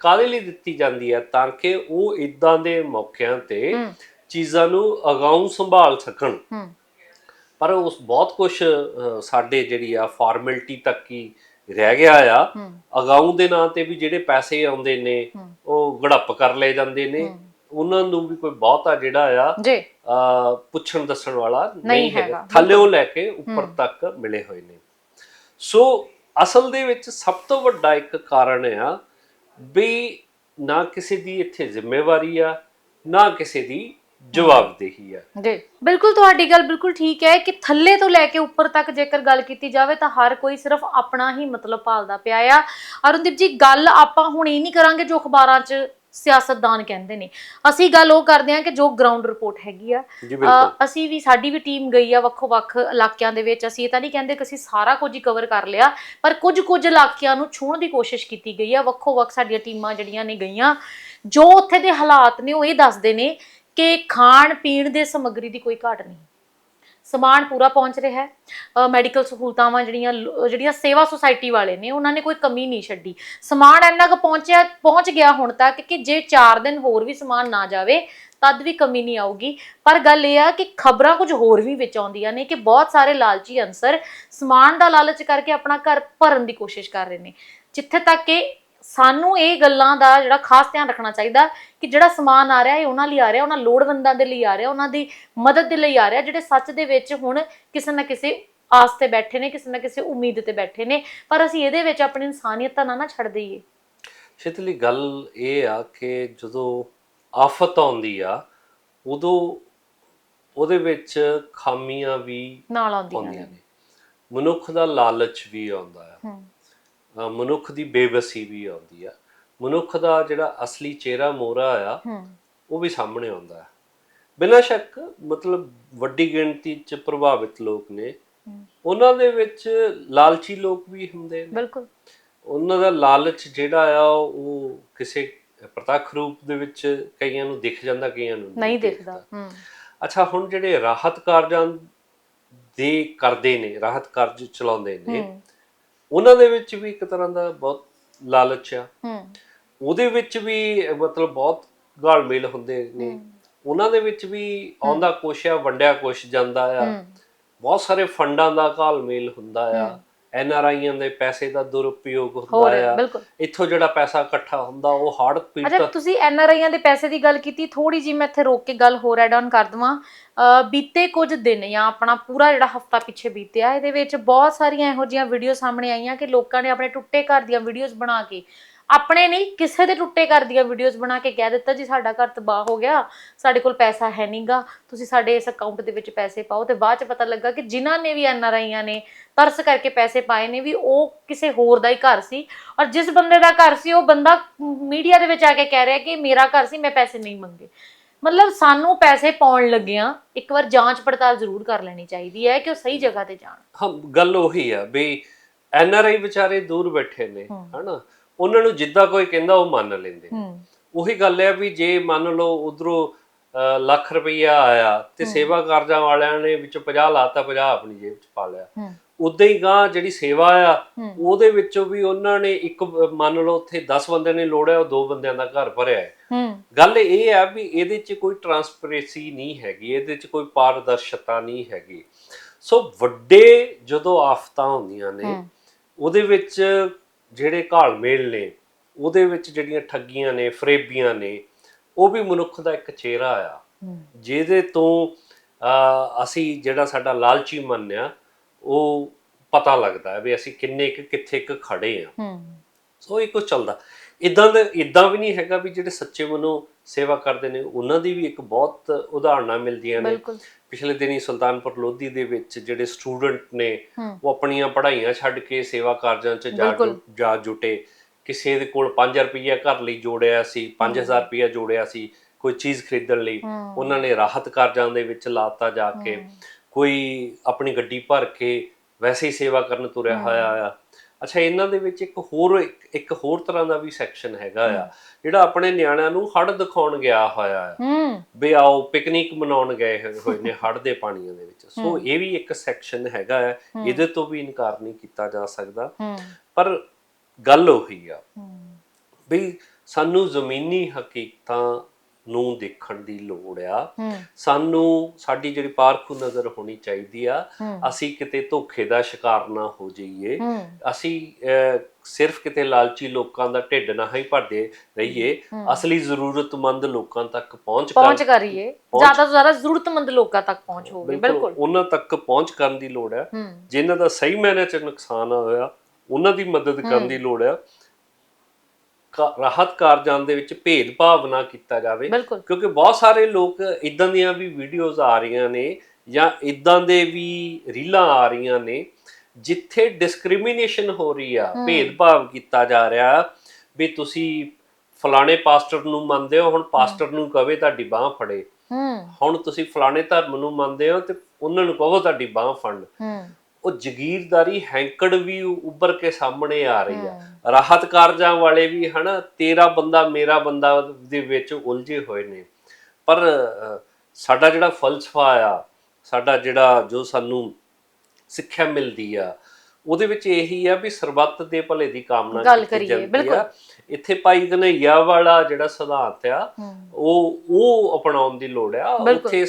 ਕਾਹਦੇ ਲਈ ਦਿੱਤੀ ਜਾਂਦੀ ਹੈ ਤਾਂ ਕਿ ਉਹ ਇਦਾਂ ਦੇ ਮੌਕਿਆਂ ਤੇ ਚੀਜ਼ਾਂ ਨੂੰ ਅਗਾਊਂ ਸੰਭਾਲ ਸਕਣ। ਪਰ ਉਸ ਬਹੁਤ ਕੁਝ ਸਾਡੇ ਜਿਹੜੀ ਆ ਫਾਰਮੈਲਿਟੀ ਤੱਕ ਹੀ ਰਹਿ ਗਿਆ ਆ। ਹੂੰ। ਅਗਾਊਂ ਦੇ ਨਾਂ ਤੇ ਵੀ ਜਿਹੜੇ ਪੈਸੇ ਆਉਂਦੇ ਨੇ। ਉਹ ਗੜੱਪ ਕਰ ਲਏ ਜਾਂਦੇ ਨੇ। ਉਹਨਾਂ ਨੂੰ ਵੀ ਕੋਈ ਬਹੁਤਾ ਜਿਹੜਾ ਆ ਜੀ। ਪੁੱਛਣ ਦੱਸਣ ਵਾਲਾ ਨਹੀਂ ਹੈਗਾ। ਥੱਲੇੋਂ ਲੈ ਕੇ ਉੱਪਰ ਤੱਕ ਮਿਲੇ ਹੋਏ ਨੇ। ਸੋ ਅਸਲ ਦੇ ਵਿੱਚ ਸਭ ਤੋਂ ਵੱਡਾ ਇੱਕ ਕਾਰਨ ਆ ਵੀ ਨਾ ਕਿਸੇ ਦੀ ਇੱਥੇ ਜ਼ਿੰਮੇਵਾਰੀ ਆ ਨਾ ਕਿਸੇ ਦੀ ਜਵਾਬਦੇਹੀ ਆ। ਜੀ। ਬਿਲਕੁਲ ਤੁਹਾਡੀ ਗੱਲ ਬਿਲਕੁਲ ਠੀਕ ਹੈ ਕਿ ਥੱਲੇ ਤੋਂ ਲੈ ਕੇ ਉੱਪਰ ਤੱਕ ਜੇਕਰ ਗੱਲ ਕੀਤੀ ਜਾਵੇ ਤਾਂ ਹਰ ਕੋਈ ਸਿਰਫ ਆਪਣਾ ਹੀ ਮਤਲਬ ਭਾਲਦਾ ਪਿਆ ਆ। ਅਰੁਣਦੀਪ ਜੀ ਗੱਲ ਆਪਾਂ ਹੁਣ ਇਹ ਨਹੀਂ ਕਰਾਂਗੇ ਜੋ ਅਖਬਾਰਾਂ 'ਚ ਸਿਆਸਤਦਾਨ ਕਹਿੰਦੇ ਨੇ। ਅਸੀਂ ਗੱਲ ਉਹ ਕਰਦੇ ਹਾਂ ਕਿ ਜੋ ਗਰਾਊਂਡ ਰਿਪੋਰਟ ਹੈਗੀ ਆ ਜੀ ਬਿਲਕੁਲ। ਅ, ਅਸੀਂ ਵੀ ਸਾਡੀ ਵੀ ਟੀਮ ਗਈ ਆ ਵੱਖੋ ਵੱਖ ਇਲਾਕਿਆਂ ਦੇ ਵਿੱਚ। ਅਸੀਂ ਇਹ ਤਾਂ ਨਹੀਂ ਕਹਿੰਦੇ ਕਿ ਅਸੀਂ ਸਾਰਾ ਕੁਝ ਹੀ ਕਵਰ ਕਰ ਲਿਆ ਪਰ ਕੁਝ ਕੁਝ ਇਲਾਕਿਆਂ ਨੂੰ ਛੂਹਣ ਦੀ ਕੋਸ਼ਿਸ਼ ਕੀਤੀ ਗਈ ਆ। ਵੱਖੋ ਵੱਖ ਸਾਡੀਆਂ ਟੀਮਾਂ ਜਿਹੜੀਆਂ ਨੇ ਗਈਆਂ ਜੋ ਉੱਥੇ ਦੇ ਹਾਲਾਤ ਨੇ ਉਹ ਇਹ ਦੱਸਦੇ ਨੇ ਕਿ ਖਾਣ ਪੀਣ ਦੇ ਸਮੱਗਰੀ ਦੀ ਕੋਈ ਘਾਟ ਨਹੀਂ। ਸਮਾਨ ਪੂਰਾ ਪਹੁੰਚ ਰਿਹਾ ਹੈ। ਮੈਡੀਕਲ ਸਹੂਲਤਾਵਾਂ ਜਿਹੜੀਆਂ ਲ- ਜਿਹੜੀਆਂ ਸੇਵਾ ਸੁਸਾਇਟੀ ਵਾਲੇ ਨੇ, ਉਹਨਾਂ ਨੇ ਕੋਈ ਕਮੀ ਨਹੀਂ ਛੱਡੀ। ਸਮਾਨ ਇੰਨਾ ਕੁ ਪਹੁੰਚਿਆ, ਪਹੁੰਚ ਗਿਆ ਹੁਣ ਤੱਕ ਕਿ ਜੇ 4 ਦਿਨ ਹੋਰ ਵੀ ਸਮਾਨ ਨਾ ਜਾਵੇ, ਤਦ ਵੀ ਕਮੀ ਨਹੀਂ ਆਊਗੀ। ਪਰ ਗੱਲ ਇਹ ਆ ਕਿ ਖਬਰਾਂ ਕੁਝ ਹੋਰ ਵੀ ਵਿੱਚ ਆਉਂਦੀਆਂ ਨੇ ਕਿ ਬਹੁਤ ਸਾਰੇ ਲਾਲਚੀ ਅਨਸਰ ਸਮਾਨ ਦਾ ਲਾਲਚ ਕਰਕੇ ਆਪਣਾ ਘਰ ਭਰਨ ਦੀ ਕੋਸ਼ਿਸ਼ ਕਰ ਰਹੇ ਨੇ। ਜਿੱਥੇ ਤੱਕ ਕਿ ਸਾਨੂੰ ਇਹ ਗੱਲਾਂ ਦਾ ਜਿਹੜਾ ਖਾਸ ਧਿਆਨ ਰੱਖਣਾ ਚਾਹੀਦਾ ਕਿ ਜਿਹੜਾ ਸਮਾਨ ਆ ਰਿਹਾ ਇਹ ਉਹਨਾਂ ਲਈ ਆ ਰਿਹਾ ਉਹਨਾਂ ਲੋੜਵੰਦਾਂ ਦੇ ਲਈ ਆ ਰਿਹਾ ਉਹਨਾਂ ਦੀ ਮਦਦ ਦੇ ਲਈ ਆ ਰਿਹਾ ਜਿਹੜੇ ਸੱਚ ਦੇ ਵਿੱਚ ਹੁਣ ਕਿਸੇ ਨਾ ਕਿਸੇ ਆਸ ਤੇ ਬੈਠੇ ਨੇ ਕਿਸੇ ਨਾ ਕਿਸੇ ਉਮੀਦ ਤੇ ਬੈਠੇ ਨੇ ਪਰ ਅਸੀਂ ਇਹਦੇ ਵਿੱਚ ਆਪਣੀ ਇਨਸਾਨੀਅਤ ਤਾਂ ਨਾ ਨਾ ਛੱਡ ਦਈਏ। ਸ਼ਿਤਲੀ ਗੱਲ ਇਹ ਆ ਕਿ ਜਦੋਂ ਆਫਤ ਆਉਂਦੀ ਆ ਉਦੋਂ ਉਹਦੇ ਵਿੱਚ ਖਾਮੀਆਂ ਵੀ ਨਾਲ ਆਉਂਦੀਆਂ ਨੇ। ਮਨੁੱਖ ਦਾ ਲਾਲਚ ਵੀ ਆਉਂਦਾ ਹੂੰ। ਮਨੁੱਖ ਦੀ ਬੇਬਸੀ ਵੀ ਆਉਂਦੀ ਆ। ਮਨੁੱਖ ਦਾ ਜਿਹੜਾ ਅਸਲੀ ਚਿਹਰਾ ਮੋਹਰਾ ਆ ਉਹ ਵੀ ਸਾਹਮਣੇ ਆਉਂਦਾ ਹੈ। ਬਿਨਾਂ ਸ਼ੱਕ ਮਤਲਬ ਵੱਡੀ ਗਿਣਤੀ ਚ ਪ੍ਰਭਾਵਿਤ ਲੋਕ ਨੇ। ਉਹਨਾਂ ਦੇ ਵਿੱਚ ਲਾਲਚੀ ਲੋਕ ਵੀ ਹੁੰਦੇ ਨੇ। ਬਿਲਕੁਲ। ਉਹਨਾਂ ਦਾ ਲਾਲਚ ਜਿਹੜਾ ਆ ਉਹ ਕਿਸੇ ਪ੍ਰਤੱਖ ਰੂਪ ਦੇ ਵਿੱਚ ਕਈਆਂ ਨੂੰ ਦਿਖ ਜਾਂਦਾ ਕਈਆਂ ਨੂੰ ਨਹੀਂ ਦਿਖਦਾ। ਅੱਛਾ ਹੁਣ ਜਿਹੜੇ ਰਾਹਤ ਕਾਰਜਾਂ ਦੇ ਕਰਦੇ ਨੇ ਰਾਹਤ ਕਾਰਜ ਚਲਾਉਂਦੇ ਨੇ ਉਹਨਾਂ ਦੇ ਵਿੱਚ ਵੀ ਇੱਕ ਤਰ੍ਹਾਂ ਦਾ ਬਹੁਤ ਲਾਲਚ ਆ। ਹੂੰ। ਉਹਦੇ ਵਿੱਚ ਵੀ ਮਤਲਬ ਬਹੁਤ ਗਾਲਮੇਲ ਹੁੰਦੇ ਨੇ। ਉਹਨਾਂ ਦੇ ਵਿੱਚ ਵੀ ਆਉਂਦਾ ਕੁਛ ਆ ਵੰਡਿਆ ਕੁਛ ਜਾਂਦਾ ਆ। ਬਹੁਤ ਸਾਰੇ ਫੰਡਾਂ ਦਾ ਘਾਲਮੇਲ ਹੁੰਦਾ ਆ। ਐਨ ਆਰ ਆਈਆਂ ਦੇ ਪੈਸੇ ਦਾ ਦੁਰਉਪਯੋਗ ਹੁੰਦਾ ਆ। ਇੱਥੋਂ ਜਿਹੜਾ ਪੈਸਾ ਇਕੱਠਾ ਹੁੰਦਾ ਉਹ ਹੜ੍ਹ ਅੱਛਾ ਪੀੜਤ ਤੁਸੀਂ ਐਨ ਆਰ ਆਈਆਂ ਦੇ ਪੈਸੇ ਦੀ ਗੱਲ ਕੀਤੀ ਥੋੜੀ ਜੀ ਮੈਂ ਇੱਥੇ ਰੋਕ ਕੇ ਗੱਲ ਹੋਰ ਐਡ ਆਨ ਕਰ ਦਵਾਂ। ਬੀਤੇ ਕੁਝ ਦਿਨ ਜਾਂ ਆਪਣਾ ਪੂਰਾ ਜਿਹੜਾ ਹਫਤਾ ਪਿੱਛੇ ਬੀਤਿਆ ਇਹਦੇ ਵਿੱਚ ਬਹੁਤ ਸਾਰੀਆਂ ਇਹੋ ਜਿਹੀਆਂ ਵੀਡੀਓ ਸਾਹਮਣੇ ਆਈਆਂ ਕਿ ਲੋਕਾਂ ਨੇ ਆਪਣੇ ਟੁੱਟੇ ਘਰ ਦੀਆਂ ਵੀਡੀਓਜ਼ ਬਣਾ ਕੇ ਆਪਣੇ ਨਹੀਂ ਕਿਸੇ ਦੇ ਟੁੱਟੇ ਘਰ ਦੀਆਂ ਵੀਡੀਓਜ਼ ਬਣਾ ਕੇ ਕਹਿ ਦਿੱਤਾ ਜੀ ਸਾਡਾ ਘਰ ਤਬਾਹ ਹੋ ਗਿਆ ਸਾਡੇ ਕੋਲ ਪੈਸਾ ਹੈ ਨਹੀਂਗਾ ਤੁਸੀਂ ਸਾਡੇ ਇਸ ਅਕਾਊਂਟ ਦੇ ਵਿੱਚ ਪੈਸੇ ਪਾਓ ਤੇ ਬਾਅਦ ਚ ਪਤਾ ਲੱਗਾ ਕਿ ਜਿਨ੍ਹਾਂ ਨੇ ਵੀ ਐਨ ਆਰ ਆਈਆਂ ਨੇ ਤਰਸ ਕਰਕੇ ਪੈਸੇ ਪਾਏ ਨੇ ਵੀ ਉਹ ਕਿਸੇ ਹੋਰ ਦਾ ਹੀ ਘਰ ਸੀ ਔਰ ਜਿਸ ਬੰਦੇ ਦਾ ਘਰ ਸੀ ਉਹ ਬੰਦਾ ਮੀਡੀਆ ਦੇ ਵਿੱਚ ਆ ਕੇ ਕਹਿ ਰਿਹਾ ਕਿ ਮੇਰਾ ਘਰ ਸੀ ਮੈਂ ਪੈਸੇ ਨਹੀਂ ਮੰਗੇ। ਮਤਲਬ ਸਾਨੂੰ ਪੈਸੇ ਪਾਉਣ ਲੱਗਿਆਂ ਇੱਕ ਵਾਰ ਜਾਂਚ ਪੜਤਾਲ ਜ਼ਰੂਰ ਕਰ ਲੈਣੀ ਚਾਹੀਦੀ ਹੈ ਕਿ ਉਹ ਸਹੀ ਜਗ੍ਹਾ ਤੇ ਜਾਣ। ਹਾਂ ਗੱਲ ਉਹੀ ਆ ਵੀ ਐਨ ਆਰ ਆਈ ਵਿਚਾਰੇ ਦੂਰ ਬੈਠੇ ਨੇ। ਹਨਾ? ਉਹਨਾਂ ਨੂੰ ਜਿੱਦਾਂ ਕੋਈ ਕਹਿੰਦਾ ਉਹ ਮੰਨ ਲੈਂਦੇ। ਨੇ ਹੂੰ। ਉਹੀ ਗੱਲ ਹੈ ਵੀ ਜੇ ਮੰਨ ਲਓ ਉਧਰੋਂ ਲੱਖ ਰੁਪਈਆ ਆਇਆ ਤੇ ਸੇਵਾ ਕਾਰਜਾਂ ਵਾਲਿਆਂ ਨੇ ਵਿੱਚੋਂ 50 ਲਾਤਾ 50 ਆਪਣੀ ਜੇਬ 'ਚ ਪਾ ਲਿਆ। ਹੂੰ। ਉਦਾਂ ਹੀ ਗਾਂ ਜਿਹੜੀ ਸੇਵਾ ਆ ਹੂੰ। ਉਹਦੇ ਵਿੱਚੋਂ ਵੀ ਉਹਨਾਂ ਨੇ ਇੱਕ ਮੰਨ ਲਓ ਉੱਥੇ 10 ਬੰਦੇ ਨੇ ਲੋੜਿਆ ਉਹ ਦੋ ਬੰਦਿਆਂ ਦਾ ਘਰ ਭਰਿਆ ਹੈ। ਹੂੰ। ਗੱਲ ਇਹ ਆ ਵੀ ਇਹਦੇ 'ਚ ਕੋਈ ਟਰਾਂਸਪੇਰੈਂਸੀ ਨਹੀਂ ਹੈਗੀ ਇਹਦੇ 'ਚ ਕੋਈ ਪਾਰਦਰਸ਼ਤਾ ਨਹੀਂ ਹੈਗੀ। ਸੋ ਵੱਡੇ ਜਦੋਂ ਆਫਤਾਂ ਹੁੰਦੀਆਂ ਨੇ ਹੂੰ। ਉਹਦੇ ਵਿੱਚ ਜਿਹੜੇ ਘਾਲਮੇਲ ਨੇ ਉਹਦੇ ਵਿੱਚ ਜਿਹੜੀਆਂ ਠੱਗੀਆਂ ਨੇ ਫਰੇਬੀਆਂ ਨੇ ਉਹ ਵੀ ਮਨੁੱਖ ਦਾ ਇੱਕ ਚਿਹਰਾ ਆ। ਜਿਹਦੇ ਤੋਂ ਅਸੀਂ ਜਿਹੜਾ ਸਾਡਾ ਲਾਲਚੀ ਮਨ ਆ ਉਹ ਪਤਾ ਲੱਗਦਾ ਹੈ ਵੀ ਅਸੀਂ ਕਿੰਨੇ ਕੁ ਕਿੱਥੇ ਕੁ ਖੜੇ ਆ। ਹੂੰ। ਸੋ ਇਹ ਕੁਝ ਚੱਲਦਾ। ਇਦਾਂ ਦੇ ਇਦਾਂ ਵੀ ਨਹੀਂ ਹੈਗਾ ਵੀ ਜਿਹੜੇ ਸੱਚੇ ਮਨੋਂ ਸੇਵਾ ਕਰਦੇ ਨੇ ਉਹਨਾਂ ਦੀ ਵੀ ਇੱਕ ਬਹੁਤ ਉਦਾਹਰਨਾਂ ਮਿਲਦੀਆਂ ਨੇ। ਪਿਛਲੇ ਦਿਨੀ ਸੁਲਤਾਨਪੁਰ ਲੋਧੀ ਦੇ ਵਿੱਚ ਜਿਹੜੇ ਸਟੂਡੈਂਟ ਨੇ ਉਹ ਆਪਣੀਆਂ ਪੜ੍ਹਾਈਆਂ ਛੱਡ ਕੇ ਸੇਵਾ ਕਾਰਜਾਂ 'ਚ ਜਾ ਜੁਟੇ। ਕਿਸੇ ਦੇ ਕੋਲ 5 ਰੁਪਈਆ ਘਰ ਲਈ ਜੋੜਿਆ ਸੀ 5000 ਰੁਪਈਆ ਜੋੜਿਆ ਸੀ ਕੋਈ ਚੀਜ਼ ਖਰੀਦਣ ਲਈ। ਉਹਨਾਂ ਨੇ ਰਾਹਤ ਕਾਰਜਾਂ ਦੇ ਵਿੱਚ ਲਾਤਾ ਜਾ ਕੇ। ਕੋਈ ਆਪਣੀ ਗੱਡੀ ਭਰ ਕੇ ਵੈਸੇ ਹੀ ਸੇਵਾ ਕਰਨ ਤੁਰਿਆ ਹੋਇਆ ਆ। ਅੱਛਾ ਇਹਨਾਂ ਦੇ ਵਿੱਚ ਇੱਕ ਹੋਰ ਇੱਕ- ਹੋਰ ਤਰ੍ਹਾਂ ਦਾ ਵੀ ਸੈਕਸ਼ਨ ਹੈਗਾ ਆ ਜਿਹੜਾ ਆਪਣੇ ਨਿਆਣਿਆਂ ਨੂੰ ਹੜ ਦਿਖਾਉਣ ਗਿਆ ਹੋਇਆ ਆ। ਹੂੰ। ਵੀ ਆਓ ਪਿਕਨਿਕ ਮਨਾਉਣ ਗਏ ਹੋਏ- ਨੇ ਹੜ ਦੇ ਪਾਣੀਆਂ ਦੇ ਵਿੱਚ। ਸੋ ਇਹ ਵੀ ਇੱਕ ਸੈਕਸ਼ਨ ਹੈਗਾ ਹੈ। ਇਹਦੇ ਤੋਂ ਵੀ ਇਨਕਾਰ ਨਹੀਂ ਕੀਤਾ ਜਾ ਸਕਦਾ। ਪਰ ਗੱਲ ਉਹੀ ਆ ਵੀ ਸਾਨੂੰ ਜ਼ਮੀਨੀ ਹਕੀਕਤਾਂ ਨੂੰ ਦੇਖਣ ਦੀ ਲੋੜ ਆ। ਸਾਨੂੰ ਸਾਡੀ ਜਿਹੜੀ ਪਾਰਖੂ ਨਜ਼ਰ ਹੋਣੀ ਚਾਹੀਦੀ ਆ। ਅਸੀਂ ਕਿਤੇ ਧੋਖੇ ਦਾ ਸ਼ਿਕਾਰ ਨਾ ਹੋ ਜਾਈਏ। ਅਸੀਂ ਸਿਰਫ ਕਿਤੇ ਲਾਲਚੀ ਲੋਕਾਂ ਦਾ ਢਿੱਡ ਨਾ ਹੀ ਭਰਦੇ ਰਹੀਏ। ਅਸਲੀ ਜ਼ਰੂਰਤਮੰਦ ਲੋਕਾਂ ਤੱਕ ਪਹੁੰਚ ਪਹੁੰਚ ਕਰ ਕਰੀਏ ਜ਼ਿਆਦਾ ਤੋਂ ਜ਼ਿਆਦਾ ਜ਼ਰੂਰਤਮੰਦ ਲੋਕਾਂ ਤੱਕ ਪਹੁੰਚ ਹੋਵੇ। ਬਿਲਕੁਲ ਉਹਨਾਂ ਤੱਕ ਪਹੁੰਚ ਕਰਨ ਦੀ ਲੋੜ ਹੈ ਹੂੰ। ਜਿਨ੍ਹਾਂ ਦਾ ਸਹੀ ਮਾਇਨੇ ਚ ਨੁਕਸਾਨ ਹੋਇਆ ਉਹਨਾਂ ਦੀ ਮਦਦ ਕਰਨ ਦੀ ਲੋੜ ਹੈ ਰਾਹਤ ਕਾਰਜਾਂ ਦੇ ਵਿੱਚ ਭੇਦਭਾਵ ਨਾ ਕੀਤਾ ਜਾਵੇ। ਕਿਉਂਕਿ ਬਹੁਤ ਸਾਰੇ ਲੋਕ ਇਦਾਂ ਦੀਆਂ ਵੀ ਵੀਡੀਓਜ਼ ਆ ਰਹੀਆਂ ਨੇ ਜਾਂ ਇਦਾਂ ਦੇ ਵੀ ਰੀਲਾਂ ਆ ਰਹੀਆਂ ਨੇ ਜਿੱਥੇ ਡਿਸਕ੍ਰਿਮੀਨੇਸ਼ਨ ਹੋ ਰਹੀ ਆ। ਭੇਦਭਾਵ ਕੀਤਾ ਜਾ ਰਿਹਾ ਵੀ ਤੁਸੀਂ ਫਲਾਣੇ ਪਾਸਟਰ ਨੂੰ ਮੰਨਦੇ ਹੋ ਹੁਣ ਪਾਸਟਰ ਨੂੰ ਕਵੇ ਤੁਹਾਡੀ ਬਾਹ ਫੜੇ। ਹੁਣ ਤੁਸੀਂ ਫਲਾਣੇ ਧਰਮ ਨੂੰ ਮੰਨਦੇ ਹੋ ਤੇ ਉਹਨਾਂ ਨੂੰ ਕਹੋ ਤੁਹਾਡੀ ਬਾਹ ਫੜਨ। ਹੂੰ। ਉਹ ਜਗੀਰਦਾਰੀ ਹੈਂਕੜ ਵੀ ਉੱਭਰ ਕੇ ਸਾਹਮਣੇ ਆ ਰਹੀ ਆ। ਰਾਹਤ ਕਾਰਜਾਂ ਵਾਲੇ ਵੀ ਹਨਾ ਤੇਰਾ ਬੰਦਾ ਮੇਰਾ ਬੰਦਾ ਦੇ ਵਿੱਚ ਉਲਝੇ ਹੋਏ ਨੇ ਪਰ ਸਾਡਾ ਜਿਹੜਾ ਫਲਸਫਾ ਆ ਸਾਡਾ ਜਿਹੜਾ ਜੋ ਸਾਨੂੰ ਸਿੱਖਿਆ ਮਿਲਦੀ ਆ ਉਹਦੇ ਵਿੱਚ ਇਹੀ ਆ ਵੀ ਸਰਬੱਤ ਦੇ ਭਲੇ ਦੀ ਕਾਮਨਾ ਗੱਲ ਕੀਤੀ ਕਰੀਏ। ਬਿਲਕੁਲ। ਇੱਥੇ ਭਾਈ ਕਨਈਆ ਵਾਲਾ ਜਿਹੜਾ ਸਿਧਾਂਤ ਆ ਉਹ ਉਹ ਅਪਣਾਉਣ ਦੀ ਲੋੜ ਆ। ਉੱਥੇ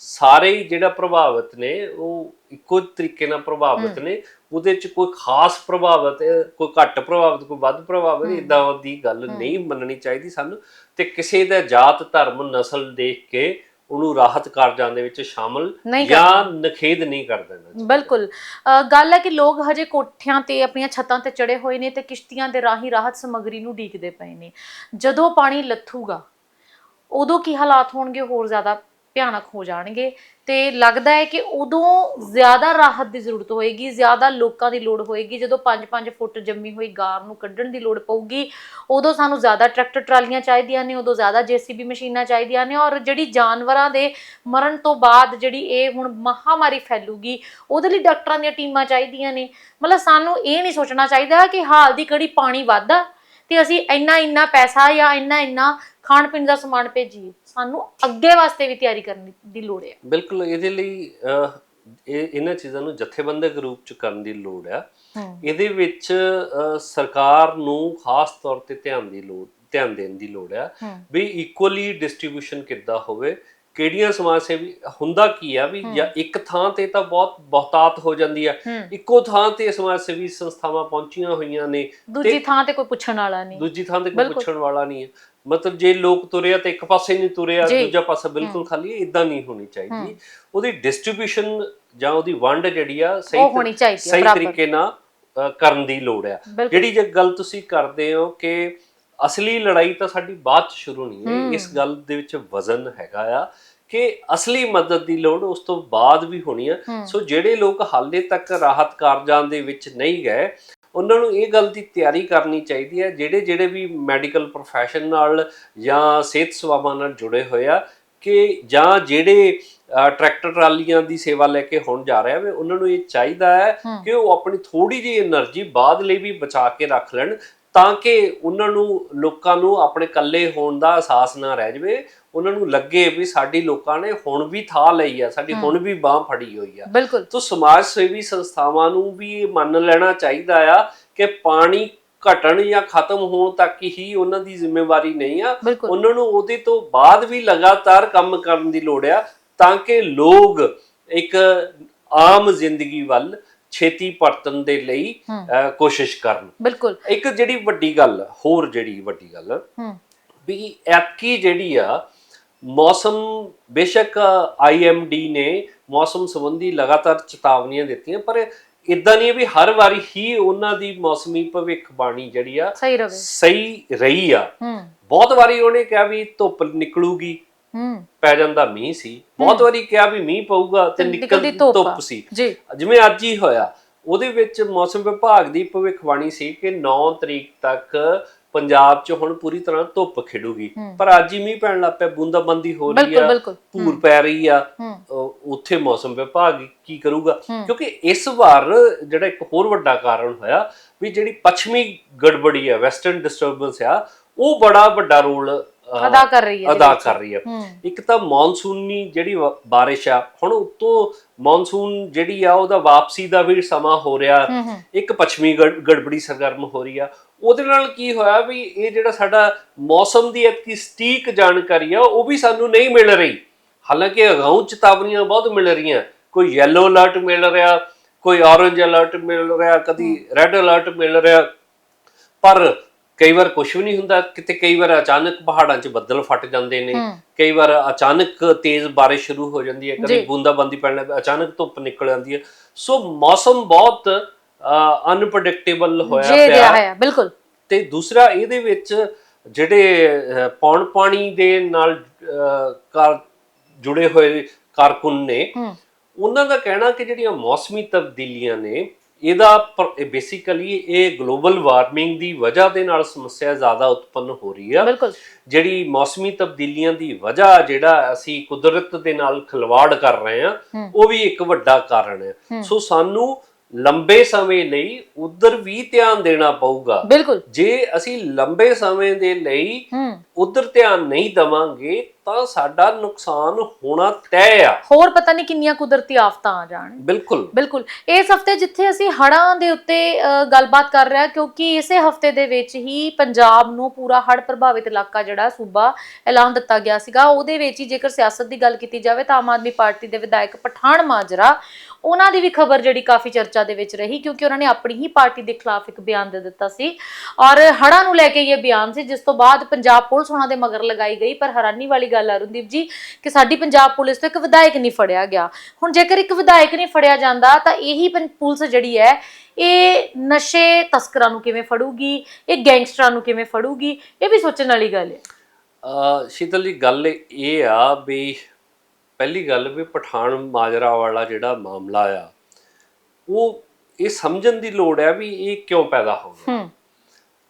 ਸਾਰੇ ਹੀ ਜਿਹੜਾ ਪ੍ਰਭਾਵਿਤ ਨੇ ਉਹ ਇੱਕੋ ਤਰੀਕੇ ਨਾਲ ਪ੍ਰਭਾਵਿਤ ਨੇ। ਉਹਦੇ ਚ ਕੋਈ ਖਾਸ ਪ੍ਰਭਾਵਿਤ ਕੋਈ ਘੱਟ ਪ੍ਰਭਾਵਿਤ ਕੋਈ ਵੱਧ ਪ੍ਰਭਾਵਿਤ। ਇਦਾਂ ਦੀ ਗੱਲ ਨਹੀਂ ਮੰਨਣੀ ਚਾਹੀਦੀ ਸਾਨੂੰ। ਤੇ ਕਿਸੇ ਦਾ ਜਾਤ ਧਰਮ ਨਸਲ ਦੇਖ ਕੇ ਉਹਨੂੰ ਰਾਹਤ ਕਾਰਜਾਂ ਦੇ ਵਿੱਚ ਸ਼ਾਮਲ ਜਾਂ ਨਖੇਦ ਨਹੀਂ ਕਰ ਦੇਣਾ। ਬਿਲਕੁਲ। ਗੱਲ ਹੈ ਕਿ ਲੋਕ ਹਜੇ ਕੋਠਿਆਂ ਤੇ ਆਪਣੀਆਂ ਛੱਤਾਂ ਤੇ ਚੜੇ ਹੋਏ ਨੇ ਤੇ ਕਿਸ਼ਤੀਆਂ ਦੇ ਰਾਹੀਂ ਰਾਹਤ ਸਮੱਗਰੀ ਨੂੰ ਢੀਕਦੇ ਪਏ ਨੇ। ਜਦੋਂ ਪਾਣੀ ਲੱਥੂਗਾ ਉਦੋਂ ਕੀ ਹਾਲਾਤ ਹੋਣਗੇ ਹੋਰ ਜ਼ਿਆਦਾ? ਭਿਆਨਕ ਹੋ ਜਾਣਗੇ। ਤੇ ਲੱਗਦਾ ਹੈ ਕਿ ਉਦੋਂ ਜ਼ਿਆਦਾ ਰਾਹਤ ਦੀ ਜ਼ਰੂਰਤ ਹੋਏਗੀ, ਜ਼ਿਆਦਾ ਲੋਕਾਂ ਦੀ ਲੋੜ ਹੋਏਗੀ। ਜਦੋਂ 5-5 ਫੁੱਟ ਜੰਮੀ ਹੋਈ ਗਾਰ ਨੂੰ ਕੱਢਣ ਦੀ ਲੋੜ ਪਊਗੀ, ਉਦੋਂ ਸਾਨੂੰ ਜ਼ਿਆਦਾ ਟਰੈਕਟਰ ਟਰਾਲੀਆਂ ਚਾਹੀਦੀਆਂ ਨੇ, ਉਦੋਂ ਜ਼ਿਆਦਾ ਜੀਸੀਬੀ ਮਸ਼ੀਨਾਂ ਚਾਹੀਦੀਆਂ ਨੇ ਔਰ ਜਿਹੜੀ ਜਾਨਵਰਾਂ ਦੇ ਮਰਨ ਤੋਂ ਬਾਅਦ ਜਿਹੜੀ ਇਹ ਹੁਣ ਮਹਾਮਾਰੀ ਫੈਲੂਗੀ, ਉਹਦੇ ਲਈ ਡਾਕਟਰਾਂ ਦੀਆਂ ਟੀਮਾਂ ਚਾਹੀਦੀਆਂ ਨੇ। ਮਤਲਬ ਸਾਨੂੰ ਇਹ ਨਹੀਂ ਸੋਚਣਾ ਚਾਹੀਦਾ ਕਿ ਹਾਲ ਦੀ ਕੜੀ ਪਾਣੀ ਵੱਧਦਾ ਤੇ ਅਸੀਂ ਇੰਨਾ ਇੰਨਾ ਪੈਸਾ ਜਾਂ ਇੰਨਾ ਇੰਨਾ ਖਾਣ ਪੀਣ ਦਾ ਸਮਾਨ ਭੇਜੀਏ ਸਾਨੂੰ ਅੱਗੇ ਵਾਸਤੇ ਵੀ ਤਿਆਰੀ ਕਰਨ ਦੀ ਲੋੜ ਹੈ ਬਿਲਕੁਲ ਇਹਦੇ ਲਈ ਇਹ ਇਹਨਾਂ ਚੀਜ਼ਾਂ ਨੂੰ ਜਥੇਬੰਦਕ ਰੂਪ ਚ ਕਰਨ ਦੀ ਲੋੜ ਆ। ਹੂੰ। ਇਹਦੇ ਵਿੱਚ ਸਰਕਾਰ ਨੂੰ ਖਾਸ ਤੌਰ ਤੇ ਧਿਆਨ ਦੀ ਲੋੜ ਧਿਆਨ ਦੇਣ ਦੀ ਲੋੜ ਆ ਹੂੰ। ਵੀ ਇਕੁਅਲੀ ਡਿਸਟ੍ਰੀਬਿਊਸ਼ਨ ਕਿੱਦਾਂ ਹੋਵੇ ਕਿਹੜੀਆਂ ਸਮਾਜ ਸੇਵੀ ਹੁੰਦਾ ਕੀ ਆ ਵੀ ਜਾਂ ਇੱਕ ਥਾਂ ਤੇ ਤਾਂ ਬਹੁਤ ਬਹੁਤਾਤ ਹੋ ਜਾਂਦੀ ਆ ਹੂੰ। ਇੱਕੋ ਥਾਂ ਤੇ ਸਮਾਜ ਸੇਵੀ ਸੰਸਥਾਵਾਂ ਪਹੁੰਚੀਆਂ ਹੋਈਆਂ ਨੇ ਦੂਜੀ ਥਾਂ ਤੇ ਕੋਈ ਪੁੱਛਣ ਵਾਲਾ ਨਹੀਂ। ਦੂਜੀ ਥਾਂ ਤੇ ਕੋਈ। ਪੁੱਛਣ ਵਾਲਾ ਨਹੀਂ ਹੈ ਮਤਲਬ ਜੇ ਲੋਕ ਤੁਰਿਆ ਤੇ ਇੱਕ ਪਾਸੇ ਨਹੀਂ ਤੁਰਿਆ। ਦੂਜਾ ਪਾਸਾ ਬਿਲਕੁਲ ਖਾਲੀ ਇਦਾਂ ਨਹੀਂ ਹੋਣੀ ਚਾਹੀਦੀ। ਉਹਦੀ ਡਿਸਟ੍ਰੀਬਿਊਸ਼ਨ ਜਾਂ ਉਹਦੀ ਵੰਡ ਜਿਹੜੀ ਆ ਸਹੀ ਉਹ ਹੋਣੀ ਚਾਹੀਦੀ ਹੈ ਸਹੀ ਤਰੀਕੇ ਨਾਲ ਕਰਨ ਦੀ ਲੋੜ ਆ। ਜਿਹੜੀ ਜੇ ਗੱਲ ਤੁਸੀਂ ਕਰਦੇ ਹੋ ਕਿ ਅਸਲੀ ਲੜਾਈ ਤਾਂ ਸਾਡੀ ਬਾਅਦ ਚ ਸ਼ੁਰੂ ਹੋਣੀ ਹੈ। ਇਸ ਗੱਲ ਦੇ ਵਿੱਚ ਵਜ਼ਨ ਹੈਗਾ ਆ ਕਿ ਅਸਲੀ ਮਦਦ ਦੀ ਲੋੜ ਉਸ ਤੋਂ ਬਾਅਦ ਵੀ ਹੋਣੀ ਆ। ਸੋ ਜਿਹੜੇ ਲੋਕ ਹਾਲੇ ਤੱਕ ਰਾਹਤ ਕਾਰਜਾਂ ਦੇ ਵਿੱਚ ਨਹੀਂ ਗਏ ਉਹਨਾਂ ਨੂੰ ਇਹ ਗੱਲ ਦੀ ਤਿਆਰੀ ਕਰਨੀ ਚਾਹੀਦੀ ਹੈ ਜਿਹੜੇ ਜਿਹੜੇ ਵੀ ਮੈਡੀਕਲ profession ਨਾਲ ਜਾਂ ਸਿਹਤ ਸੇਵਾਵਾਂ ਨਾਲ ਜੁੜੇ ਹੋਏ ਆ ਕਿ ਜਾਂ ਜਿਹੜੇ ਟਰੈਕਟਰ ਟਰਾਲੀਆਂ ਦੀ ਸੇਵਾ ਲੈ ਕੇ ਹੁਣ ਜਾ ਰਿਹਾ ਵੇ ਉਹਨਾਂ ਨੂੰ ਇਹ ਚਾਹੀਦਾ ਹੈ ਕਿ ਉਹ ਆਪਣੀ ਥੋੜੀ ਜਿਹੀ એનર્ਜੀ ਬਾਅਦ ਲਈ ਵੀ ਬਚਾ ਕੇ ਰੱਖ ਲੈਣ ਤਾਂ ਕਿ ਉਹਨਾਂ ਨੂੰ ਲੋਕਾਂ ਨੂੰ ਆਪਣੇ ਇਕੱਲੇ ਹੋਣ ਦਾ ਅਹਿਸਾਸ ਨਾ ਰਹਿ ਜਾਵੇ ਉਹਨਾਂ ਨੂੰ ਲੱਗੇ ਵੀ ਸਾਡੀ ਲੋਕਾਂ ਨੇ ਹੁਣ ਵੀ ਥਾਂ ਲਈ ਆ ਸਾਡੀ ਹੁਣ ਵੀ ਬਾਹ ਫੜੀ ਹੋਈ ਆ। ਬਿਲਕੁਲ। ਤੋ ਸਮਾਜ ਸੇਵੀ ਸੰਸਥਾਵਾਂ ਨੂੰ ਵੀ ਇਹ ਮੰਨ ਲੈਣਾ ਚਾਹੀਦਾ ਆ ਕਿ ਪਾਣੀ ਘਟਣ ਜਾਂ ਖਤਮ ਹੋਣ ਤੱਕ ਹੀ ਉਹਨਾਂ ਦੀ ਜ਼ਿੰਮੇਵਾਰੀ ਨਹੀਂ ਆ। ਉਹਨਾਂ ਨੂੰ ਉਹਦੇ ਤੋਂ ਬਾਅਦ ਵੀ ਲਗਾਤਾਰ ਕੰਮ ਕਰਨ ਦੀ ਲੋੜ ਆ ਤਾਂ ਕਿ ਲੋਕ ਇੱਕ ਆਮ ਜ਼ਿੰਦਗੀ ਵੱਲ ਛੇਤੀ ਪਰਤਣ ਦੇ ਲਈ ਕੋਸ਼ਿਸ਼ ਕਰਨ। ਬਿਲਕੁਲ। ਇੱਕ ਜਿਹੜੀ ਵੱਡੀ ਗੱਲ ਹੋਰ ਜਿਹੜੀ ਵੱਡੀ ਗੱਲ ਵੀ ਐਤਕੀ ਜਿਹੜੀ ਆ ਮੌਸਮ ਬੇਸ਼ੱਕ ਆਈਐਮਡੀ ਨੇ ਮੌਸਮ ਸੰਬੰਧੀ ਲਗਾਤਾਰ ਚੇਤਾਵਨੀਆਂ ਦਿੱਤੀਆਂ ਪਰ ਇਦਾਂ ਨਹੀਂ ਵੀ ਹਰ ਵਾਰੀ ਹੀ ਉਹਨਾਂ ਦੀ ਮੌਸਮੀ ਭਵਿੱਖਬਾਣੀ ਜਿਹੜੀ ਆ ਸਹੀ ਰਵੇ ਸਹੀ ਰਹੀ ਆ। ਬਹੁਤ ਵਾਰੀ ਉਹਨੇ ਕਿਹਾ ਵੀ ਧੁੱਪ ਨਿਕਲੂਗੀ। ਹੂੰ। ਪੈ ਜਾਂਦਾ ਮੀਂਹ ਸੀ। ਬਹੁਤ ਵਾਰੀ ਕਿਹਾ ਵੀ ਮੀਂਹ ਪਊਗਾ ਤੇ ਨਿਕਲਦੀ ਧੁੱਪ ਸੀ। ਜਿਵੇਂ ਅੱਜ ਹੀ ਹੋਇਆ ਉਹਦੇ ਵਿੱਚ ਮੌਸਮ ਵਿਭਾਗ ਦੀ ਭਵਿੱਖਬਾਣੀ ਸੀ ਕਿ 9 ਤਰੀਕ ਤੱਕ ਪੰਜਾਬ 'ਚ ਹੁਣ ਪੂਰੀ ਤਰ੍ਹਾਂ ਧੁੱਪ ਖਿੜੂਗੀ। ਪਰ ਅੱਜ ਹੀ ਮੀਂਹ ਪੈਣ ਲੱਗ ਪਿਆ ਬੂੰਦਾਬੰਦੀ ਹੋ ਰਹੀ ਆ। ਪੂਰ ਪੈ ਰਹੀ ਆ। ਉੱਥੇ ਮੌਸਮ ਵਿਭਾਗ ਕੀ ਕਰੂਗਾ। ਕਿਉਂਕਿ ਇਸ ਵਾਰ ਜਿਹੜਾ ਇੱਕ ਹੋਰ ਵੱਡਾ ਕਾਰਨ ਹੋਇਆ ਵੀ ਜਿਹੜੀ ਪੱਛਮੀ ਗੜਬੜੀ ਆ ਵੈਸਟਰਨ ਡਿਸਟਰਬੈਂਸ ਆ ਉਹ ਬੜਾ ਵੱਡਾ ਰੋਲ ਅਦਾ ਕਰ ਰਹੀ ਹੈ ਅਦਾ ਕਰ ਰਹੀ ਹੂੰ। ਇੱਕ ਤਾਂ ਮੌਨਸੂਨੀ ਜਿਹੜੀ ਬਾਰਿਸ਼ ਆ ਹੁਣ ਉਤੋਂ ਮੌਨਸੂਨ ਜਿਹੜੀ ਆ ਉਹਦਾ ਵਾਪਸੀ ਦਾ ਵੀ ਸਮਾਂ ਹੋ ਰਿਹਾ। ਇੱਕ ਪੱਛਮੀ ਗੜ- ਗੜਬੜੀ ਸਰਗਰਮ ਹੋ ਰਹੀ ਆ। ਉਹਦੇ ਨਾਲ ਕੀ ਹੋਇਆ ਵੀ ਇਹ ਜਿਹੜਾ ਸਾਡਾ ਮੌਸਮ ਦੀ ਇਤਕੀ ਸਟੀਕ ਜਾਣਕਾਰੀ ਆ ਉਹ ਵੀ ਸਾਨੂੰ ਨਹੀਂ ਮਿਲ ਰਹੀ। ਹਾਲਾਂਕਿ ਅਗਾਊਂ ਚੇਤਾਵਨੀਆਂ ਬਹੁਤ ਮਿਲ ਰਹੀਆਂ। ਕੋਈ ਯੈਲੋ ਅਲਰਟ ਮਿਲ ਰਿਹਾ ਕੋਈ ਔਰੇਂਜ ਅਲਰਟ ਮਿਲ ਰਿਹਾ ਕਦੀ ਰੈੱਡ ਅਲਰਟ ਮਿਲ ਰਿਹਾ। ਪਰ ਕਈ ਵਾਰ ਕੁਝ ਵੀ ਨਹੀਂ ਹੁੰਦਾ ਕਿਤੇ ਕਈ ਵਾਰ ਅਚਾਨਕ ਪਹਾੜਾਂ 'ਚ ਬੱਦਲ ਫਟ ਜਾਂਦੇ ਨੇ ਕਈ ਵਾਰ ਅਚਾਨਕ ਤੇਜ਼ ਬਾਰਿਸ਼ ਸ਼ੁਰੂ ਹੋ ਜਾਂਦੀ ਹੈ ਕਦੀ। ਬੂੰਦਾਬਾਂਦੀ ਪੈਣ ਲੱਗ ਅਚਾਨਕ ਧੁੱਪ ਨਿਕਲ ਜਾਂਦੀ ਹੈ। ਸੋ ਮੌਸਮ ਬਹੁਤ ਅਨਪ੍ਰੈਡਿਕਟੇਬਲ ਹੋਇਆ ਜੇ ਪਿਆ। ਹੈ ਬਿਲਕੁਲ। ਤੇ ਦੂਸਰਾ ਇਹਦੇ ਵਿੱਚ ਜਿਹੜੇ ਪੌਣ ਪਾਣੀ ਦੇ ਨਾਲ ਜੁੜੇ ਹੋਏ ਕਾਰਕੁਨ ਨੇ ਉਹਨਾਂ ਦਾ ਕਹਿਣਾ ਕਿ ਜਿਹੜੀਆਂ ਮੌਸਮੀ ਤਬਦੀਲੀਆਂ ਨੇ ਇਹਦਾ ਬੇਸਿਕਲੀ ਇਹ ਗਲੋਬਲ ਵਾਰਮਿੰਗ ਦੀ ਵਜ੍ਹਾ ਦੇ ਨਾਲ ਸਮੱਸਿਆ ਜ਼ਿਆਦਾ ਉਤਪੰਨ ਹੋ ਰਹੀ ਆ ਬਿਲਕੁਲ ਜਿਹੜੀ ਮੌਸਮੀ ਤਬਦੀਲੀਆਂ ਦੀ ਵਜ੍ਹਾ ਜਿਹੜਾ ਅਸੀਂ ਕੁਦਰਤ ਦੇ ਨਾਲ ਖਿਲਵਾੜ ਕਰ ਰਹੇ ਹੂੰ। ਉਹ ਵੀ ਇੱਕ ਵੱਡਾ ਕਾਰਨ ਹੂੰ। ਸੋ ਸਾਨੂੰ ਲੰਬੇ ਸਮੇਂ ਲਈ ਉਧਰ ਵੀ ਧਿਆਨ ਦੇਣਾ ਪਊਗਾ। ਬਿਲਕੁਲ। ਜੇ ਅਸੀਂ ਲੰਬੇ ਸਮੇਂ ਦੇ ਲਈ ਉਧਰ ਧਿਆਨ ਨਹੀਂ ਦਵਾਂਗੇ ਤਾਂ ਸਾਡਾ ਨੁਕਸਾਨ ਹੋਣਾ ਤੈਅ ਆ। ਹੋਰ ਪਤਾ ਨਹੀਂ ਕਿੰਨੀਆਂ ਕੁਦਰਤੀ ਆਫਤਾਂ ਆ ਜਾਣ। ਬਿਲਕੁਲ। ਬਿਲਕੁਲ। ਇਸ ਹਫ਼ਤੇ ਜਿੱਥੇ ਅਸੀਂ ਹੜ੍ਹਾਂ ਦੇ ਉੱਤੇ ਗੱਲਬਾਤ ਕਰ ਰਿਹਾ ਕਿਉਂਕਿ ਇਸੇ ਹਫ਼ਤੇ ਦੇ ਵਿੱਚ ਹੀ ਪੰਜਾਬ ਨੂੰ ਪੂਰਾ ਹੜ੍ਹ ਪ੍ਰਭਾਵਿਤ ਇਲਾਕਾ ਜਿਹੜਾ ਸੂਬਾ ਐਲਾਨ ਦਿੱਤਾ ਗਿਆ ਸੀਗਾ। ਉਹਦੇ ਵਿੱਚ ਹੀ ਜੇਕਰ ਸਿਆਸਤ ਦੀ ਗੱਲ ਕੀਤੀ ਜਾਵੇ ਤਾਂ ਆਮ ਆਦਮੀ ਪਾਰਟੀ ਦੇ ਵਿਧਾਇਕ ਪਠਾਨ ਮਾਜਰਾ ਉਹਨਾਂ ਦੀ ਵੀ ਖਬਰ ਜਿਹੜੀ ਕਾਫੀ ਚਰਚਾ ਦੇ ਵਿੱਚ ਰਹੀ, ਕਿਉਂਕਿ ਉਹਨਾਂ ਨੇ ਆਪਣੀ ਹੀ ਪਾਰਟੀ ਦੇ ਖਿਲਾਫ ਇੱਕ ਬਿਆਨ ਦੇ ਦਿੱਤਾ ਸੀ। ਔਰ ਹੜ੍ਹਾਂ ਨੂੰ ਲੈ ਕੇ ਇਹ ਬਿਆਨ ਸੀ, ਜਿਸ ਤੋਂ ਬਾਅਦ ਪੰਜਾਬ ਪੁਲਿਸ ਉਹਨਾਂ ਦੇ ਮਗਰ ਲਗਾਈ ਗਈ। ਪਰ ਹੈਰਾਨੀ ਵਾਲੀ ਗੱਲ ਹੈ ਅਰੁਣਦੀਪ ਜੀ, ਕਿ ਸਾਡੀ ਪੰਜਾਬ ਪੁਲਿਸ ਤੋਂ ਇੱਕ ਵਿਧਾਇਕ ਨਹੀਂ ਫੜਿਆ ਗਿਆ। ਹੁਣ ਜੇਕਰ ਇੱਕ ਵਿਧਾਇਕ ਨਹੀਂ ਫੜਿਆ ਜਾਂਦਾ, ਤਾਂ ਇਹੀ ਪੰ- ਪੁਲਿਸ ਜਿਹੜੀ ਹੈ, ਇਹ ਨਸ਼ੇ ਤਸਕਰਾਂ ਨੂੰ ਕਿਵੇਂ ਫੜੂਗੀ? ਇਹ ਗੈਂਗਸਟਰਾਂ ਨੂੰ ਕਿਵੇਂ ਫੜੂਗੀ? ਇਹ ਵੀ ਸੋਚਣ ਵਾਲੀ ਗੱਲ ਹੈ। ਸ਼ੀਤਲ ਜੀ, ਗੱਲ ਇਹ ਆ ਵੀ ਪਹਿਲੀ ਗੱਲ ਵੀ ਪਠਾਨ ਮਾਜਰਾ ਵਾਲਾ ਜਿਹੜਾ ਮਾਮਲਾ ਆ ਉਹ ਇਹ ਸਮਝਣ ਦੀ ਲੋੜ ਹੈ ਵੀ ਇਹ ਕਿਉਂ ਪੈਦਾ ਹੋ ਗਿਆ।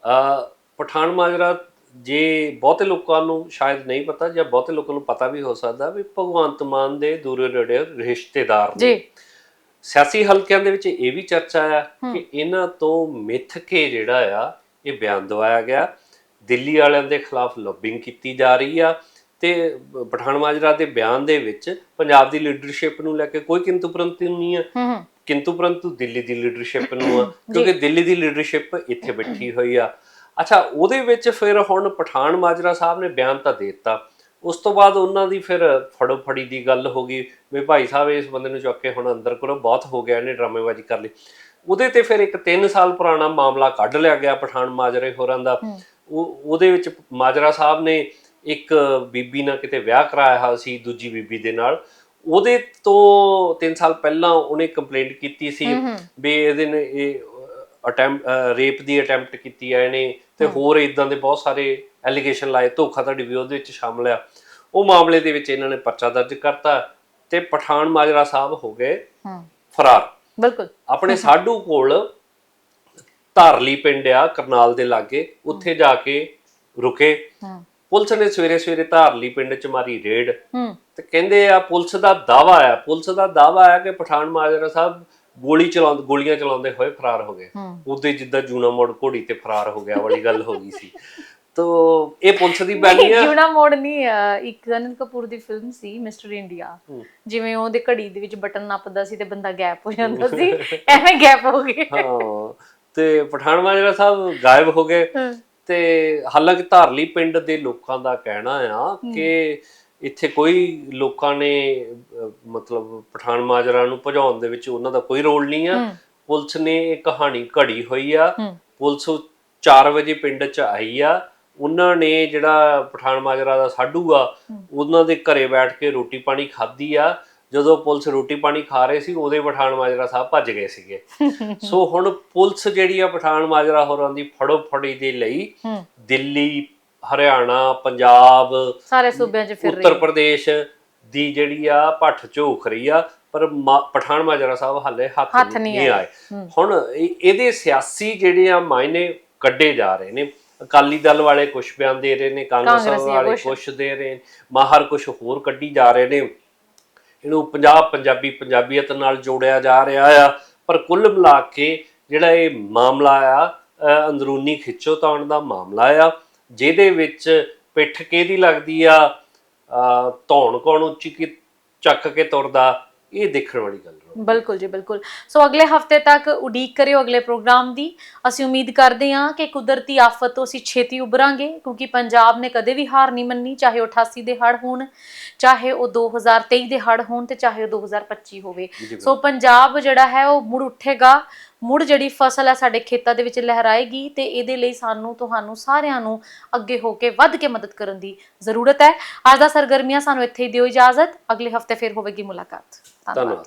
ਅ ਪਠਾਨ ਮਾਜਰਾ ਜੇ ਬਹੁਤੇ ਲੋਕਾਂ ਨੂੰ ਸ਼ਾਇਦ ਨਹੀਂ ਪਤਾ ਜਾਂ ਬਹੁਤੇ ਲੋਕਾਂ ਨੂੰ ਪਤਾ ਵੀ ਹੋ ਸਕਦਾ ਵੀ ਭਗਵੰਤ ਮਾਨ ਦੇ ਦੂਰੇ ਨੇੜੇ ਰਿਸ਼ਤੇਦਾਰ ਨੇ। ਜੀ। ਸਿਆਸੀ ਹਲਕਿਆਂ ਦੇ ਵਿੱਚ ਇਹ ਵੀ ਚਰਚਾ ਆ ਕਿ ਇਹਨਾਂ ਤੋਂ ਮਿੱਥ ਕੇ ਜਿਹੜਾ ਆ ਇਹ ਬਿਆਨ ਦਵਾਇਆ ਗਿਆ। ਦਿੱਲੀ ਵਾਲਿਆਂ ਦੇ ਖਿਲਾਫ ਲੌਬਿੰਗ ਕੀਤੀ ਜਾ ਰਹੀ ਆ। ਤੇ ਪਠਾਨ ਮਾਜਰਾ ਦੇ ਬਿਆਨ ਦੇ ਵਿੱਚ ਪੰਜਾਬ ਦੀ ਲੀਡਰਸ਼ਿਪ ਨੂੰ ਲੈ ਕੇ ਕੋਈ ਕਿੰਤੂ ਪ੍ਰੰਤੂ ਨਹੀਂ ਆ ਕਿੰਤੂ ਪ੍ਰੰਤੂ ਦਿੱਲੀ ਦੀ ਲੀਡਰਸ਼ਿਪ ਨੂੰ ਆ ਕਿਉਂਕਿ ਦਿੱਲੀ ਦੀ ਲੀਡਰਸ਼ਿਪ ਇੱਥੇ ਬੈਠੀ ਹੋਈ ਆ। ਅੱਛਾ ਉਹਦੇ ਵਿੱਚ ਫਿਰ ਹੁਣ ਪਠਾਨ ਮਾਜਰਾ ਸਾਹਿਬ ਨੇ ਬਿਆਨ ਤਾਂ ਦੇ ਦਿੱਤਾ। ਉਸ ਤੋਂ ਬਾਅਦ ਉਹਨਾਂ ਦੀ ਫਿਰ ਫੜੋ ਫੜੀ ਦੀ ਗੱਲ ਹੋ ਗਈ ਵੀ ਭਾਈ ਸਾਹਿਬ ਇਸ ਬੰਦੇ ਨੂੰ ਚੁੱਕ ਕੇ ਹੁਣ ਅੰਦਰ ਕਰੋ ਬਹੁਤ ਹੋ ਗਿਆ ਇਹਨੇ ਡਰਾਮੇਬਾਜ਼ੀ ਕਰ ਲਈ। ਉਹਦੇ ਤੇ ਫਿਰ ਇੱਕ 3 ਸਾਲ ਪੁਰਾਣਾ ਮਾਮਲਾ ਕੱਢ ਲਿਆ ਗਿਆ ਪਠਾਨ ਮਾਜਰੇ ਹੋਰਾਂ ਦਾ। ਉਹ ਉਹਦੇ ਵਿੱਚ ਮਾਜਰਾ ਸਾਹਿਬ ਨੇ ਇੱਕ ਬੀਬੀ ਨਾਲ ਕਿਤੇ ਵਿਆਹ ਕਰਾਇਆ ਹੋਇਆ ਸੀ ਦੂਜੀ ਬੀਬੀ ਦੇ ਨਾਲ ਉਹਦੇ ਤੋਂ 3 ਸਾਲ ਪਹਿਲਾਂ ਉਹਨੇ ਕੰਪਲੇਂਟ ਕੀਤੀ ਸੀ ਵੀ ਇਹਦੇ ਨੇ ਇਹ ਅਟੈਂਪਟ ਰੇਪ ਦੀ ਅਟੈਂਪਟ ਕੀਤੀ ਹੈ ਇਹਨੇ ਤੇ ਹੋਰ ਇਦਾਂ ਦੇ ਬਹੁਤ ਸਾਰੇ ਐਲੀਗੇਸ਼ਨ ਲਾਏ ਧੋਖਾਧੜੀ ਵੀ ਉਹਦੇ ਵਿੱਚ ਸ਼ਾਮਲ ਆ। ਉਹ ਮਾਮਲੇ ਦੇ ਵਿੱਚ ਇਹਨਾਂ ਨੇ ਪਰਚਾ ਦਰਜ ਕਰਤਾ ਤੇ ਪਠਾਨ ਮਾਜਰਾ ਸਾਹਿਬ ਹੋ ਗਏ ਫਰਾਰ। ਬਿਲਕੁਲ। ਆਪਣੇ ਸਾਡੂ ਕੋਲ ਧਾਰਲੀ ਪਿੰਡ ਆ ਕਰਨਾਲ ਦੇ ਲਾਗੇ ਉੱਥੇ ਜਾ ਕੇ ਰੁਕੇ। ਪੁਲਿਸ ਨੇ ਸਵੇਰੇ ਸਵੇਰੇ ਧਾਰਲੀ ਪਿੰਡ ਚ ਮਾਰੀ ਰੇਡ। ਹੂੰ। ਤੇ ਕਹਿੰਦੇ ਆ ਪੁਲਿਸ ਦਾ ਦਾਵਾ ਆ ਪੁਲਿਸ ਦਾ ਦਾਵਾ ਆ ਕਿ ਪਠਾਨ ਮਾਜਰਾ ਸਾਹਿਬ ਗੋਲੀ ਚਲਾਉਂਦੇ ਗੋਲੀਆਂ ਚਲਾਉਂਦੇ ਹੋਏ ਫਰਾਰ ਹੋ ਗਏ। ਹੂੰ। ਉਹਦੇ ਜਿੱਦਾਂ ਜੂਨਾ ਮੋੜ ਘੋੜੀ ਤੇ ਫਰਾਰ ਹੋ ਗਿਆ ਵਾਲੀ ਗੱਲ ਹੋ ਗਈ ਸੀ। ਤੋ ਇਹ ਪੁਲਿਸ ਦੀ ਬੈਲੀ ਆ। ਜੂਨਾ ਮੋੜ ਨਹੀਂ ਇੱਕ ਅਨੰਦ ਕਪੂਰ ਦੀ ਫਿਲਮ ਸੀ ਮਿਸਟਰ ਇੰਡੀਆ। ਜਿਵੇਂ ਉਹਦੇ ਘੜੀ ਦੇ ਵਿੱਚ ਬਟਨ ਨੱਪਦਾ ਸੀ ਤੇ ਬੰਦਾ ਗੈਪ ਹੋ ਜਾਂਦਾ ਸੀ। ਐਵੇਂ ਗੈਪ ਹੋ ਗਏ। ਹਾਂ ਤੇ ਪਠਾਨ ਮਾਜਰਾ ਸਾਹਿਬ ਗਾਇਬ ਹੋ ਗਏ। ਤੇ ਹਾਲਾਂਕਿ ਧਾਰਲੀ ਪਿੰਡ ਦੇ ਲੋਕਾਂ ਦਾ ਕਹਿਣਾ ਆ ਕਿ ਇੱਥੇ ਕੋਈ ਲੋਕਾਂ ਨੇ ਮਤਲਬ ਪਠਾਨ ਮਾਜਰਾ ਨੂੰ ਭਜਾਉਣ ਦੇ ਵਿੱਚ ਉਹਨਾਂ ਦਾ ਕੋਈ ਰੋਲ ਨਹੀਂ ਆ। ਪੁਲਿਸ ਨੇ ਇਹ ਕਹਾਣੀ ਘੜੀ ਹੋਈ ਆ। ਪੁਲਿਸ 4 ਵਜੇ ਪਿੰਡ ਚ ਆਈ ਆ। ਉਹਨਾਂ ਨੇ ਜਿਹੜਾ ਪਠਾਨ ਮਾਜਰਾ ਦਾ ਸਾਡੂ ਆ ਉਹਨਾਂ ਦੇ ਘਰੇ ਬੈਠ ਕੇ ਰੋਟੀ ਪਾਣੀ ਖਾਧੀ ਆ। ਜਦੋਂ ਪੁਲਿਸ ਰੋਟੀ ਪਾਣੀ ਖਾ ਰਹੇ ਸੀ ਉਹਦੇ ਪਠਾਨ ਮਾਜਰਾ ਸਾਹਿਬ ਭੱਜ ਗਏ ਸੀਗੇ। ਸੋ ਹੁਣ ਪੁਲਿਸ ਜਿਹੜੀ ਆ ਪਠਾਨ ਮਾਜਰਾ ਹੋਰਾਂ ਦੀ ਫੜੋ ਫੜੀ ਦੇ ਲਈ ਦਿੱਲੀ ਹਰਿਆਣਾ ਪੰਜਾਬ ਸਾਰੇ ਸੂਬਿਆਂ 'ਚ ਫਿਰ ਉੱਤਰ ਰਹੀ ਪ੍ਰਦੇਸ਼ ਦੀ ਜਿਹੜੀ ਆ ਭੱਠ ਝੋਖ ਰਹੀ ਆ ਪਰ ਪਠਾਨ ਮਾਜਰਾ ਸਾਹਿਬ ਹਾਲੇ ਹੱਥ ਨਹੀਂ ਆਏ। ਹੁਣ ਇਹ- ਇਹਦੇ ਸਿਆਸੀ ਜਿਹੜੇ ਆ ਮਾਇਨੇ ਕੱਢੇ ਜਾ ਰਹੇ ਨੇ। ਅਕਾਲੀ ਦਲ ਵਾਲੇ ਕੁਝ ਬਿਆਨ ਦੇ ਰਹੇ ਨੇ ਕਾਂਗਰਸ ਵਾਲੇ ਕੁਛ। ਕੁਝ ਦੇ ਰਹੇ ਨੇ ਮਾਹਰ ਕੁਝ ਹੋਰ ਕੱਢੀ ਜਾ ਰਹੇ ਨੇ। ਇਹਨੂੰ ਪੰਜਾਬ ਪੰਜਾਬੀ ਪੰਜਾਬੀਅਤ ਨਾਲ ਜੋੜਿਆ ਜਾ ਰਿਹਾ ਆ। ਪਰ ਕੁੱਲ ਮਿਲਾ ਕੇ ਜਿਹੜਾ ਇਹ ਮਾਮਲਾ ਆ ਅੰਦਰੂਨੀ ਖਿੱਚੋਤਾਣ ਦਾ ਮਾਮਲਾ ਆ, ਜਿਹਦੇ ਵਿੱਚ ਪਿੱਠ ਕਿਹਦੀ ਲੱਗਦੀ ਆ ਧੌਣ ਕੌਣ ਉੱਚੀ ਕੀ, ਚੱਕ ਕੇ ਤੁਰਦਾ, ਇਹ ਦੇਖਣ ਵਾਲੀ ਗੱਲ ਬਿਲਕੁਲ ਜੀ ਬਿਲਕੁਲ। ਸੋ ਅਗਲੇ ਹਫ਼ਤੇ ਤੱਕ ਉਡੀਕ ਕਰਿਓ ਅਗਲੇ ਪ੍ਰੋਗਰਾਮ ਦੀ। ਅਸੀਂ ਉਮੀਦ ਕਰਦੇ ਹਾਂ ਕਿ ਕੁਦਰਤੀ ਆਫਤ ਤੋਂ ਅਸੀਂ ਛੇਤੀ ਉਭਰਾਂਗੇ ਕਿਉਂਕਿ ਪੰਜਾਬ ਨੇ ਕਦੇ ਵੀ ਹਾਰ ਨਹੀਂ ਮੰਨੀ ਚਾਹੇ ਉਹ 88 ਦੇ ਹੜ੍ਹ ਹੋਣ ਚਾਹੇ ਉਹ 2023 ਦੇ ਹੜ੍ਹ ਹੋਣ ਤੇ ਚਾਹੇ ਉਹ 2025 ਹੋਵੇ। ਸੋ ਪੰਜਾਬ ਜਿਹੜਾ ਹੈ ਉਹ ਮੁੜ ਉੱਠੇਗਾ। ਮੁੜ ਜਿਹੜੀ ਫਸਲ ਹੈ ਸਾਡੇ ਖੇਤਾਂ ਦੇ ਵਿੱਚ ਲਹਿਰਾਏਗੀ ਤੇ ਇਹਦੇ ਲਈ ਸਾਨੂੰ ਤੁਹਾਨੂੰ ਸਾਰਿਆਂ ਨੂੰ ਅੱਗੇ ਹੋ ਕੇ ਵੱਧ ਕੇ ਮਦਦ ਕਰਨ ਦੀ ਜ਼ਰੂਰਤ ਹੈ। ਅੱਜ ਦਾ ਸਰਗਰਮੀਆਂ ਸਾਨੂੰ ਇੱਥੇ ਹੀ ਦਿਓ ਇਜਾਜ਼ਤ। ਅਗਲੇ ਹਫ਼ਤੇ ਫਿਰ ਹੋਵੇਗੀ ਮੁਲਾਕਾਤ। ਧੰਨਵਾਦ।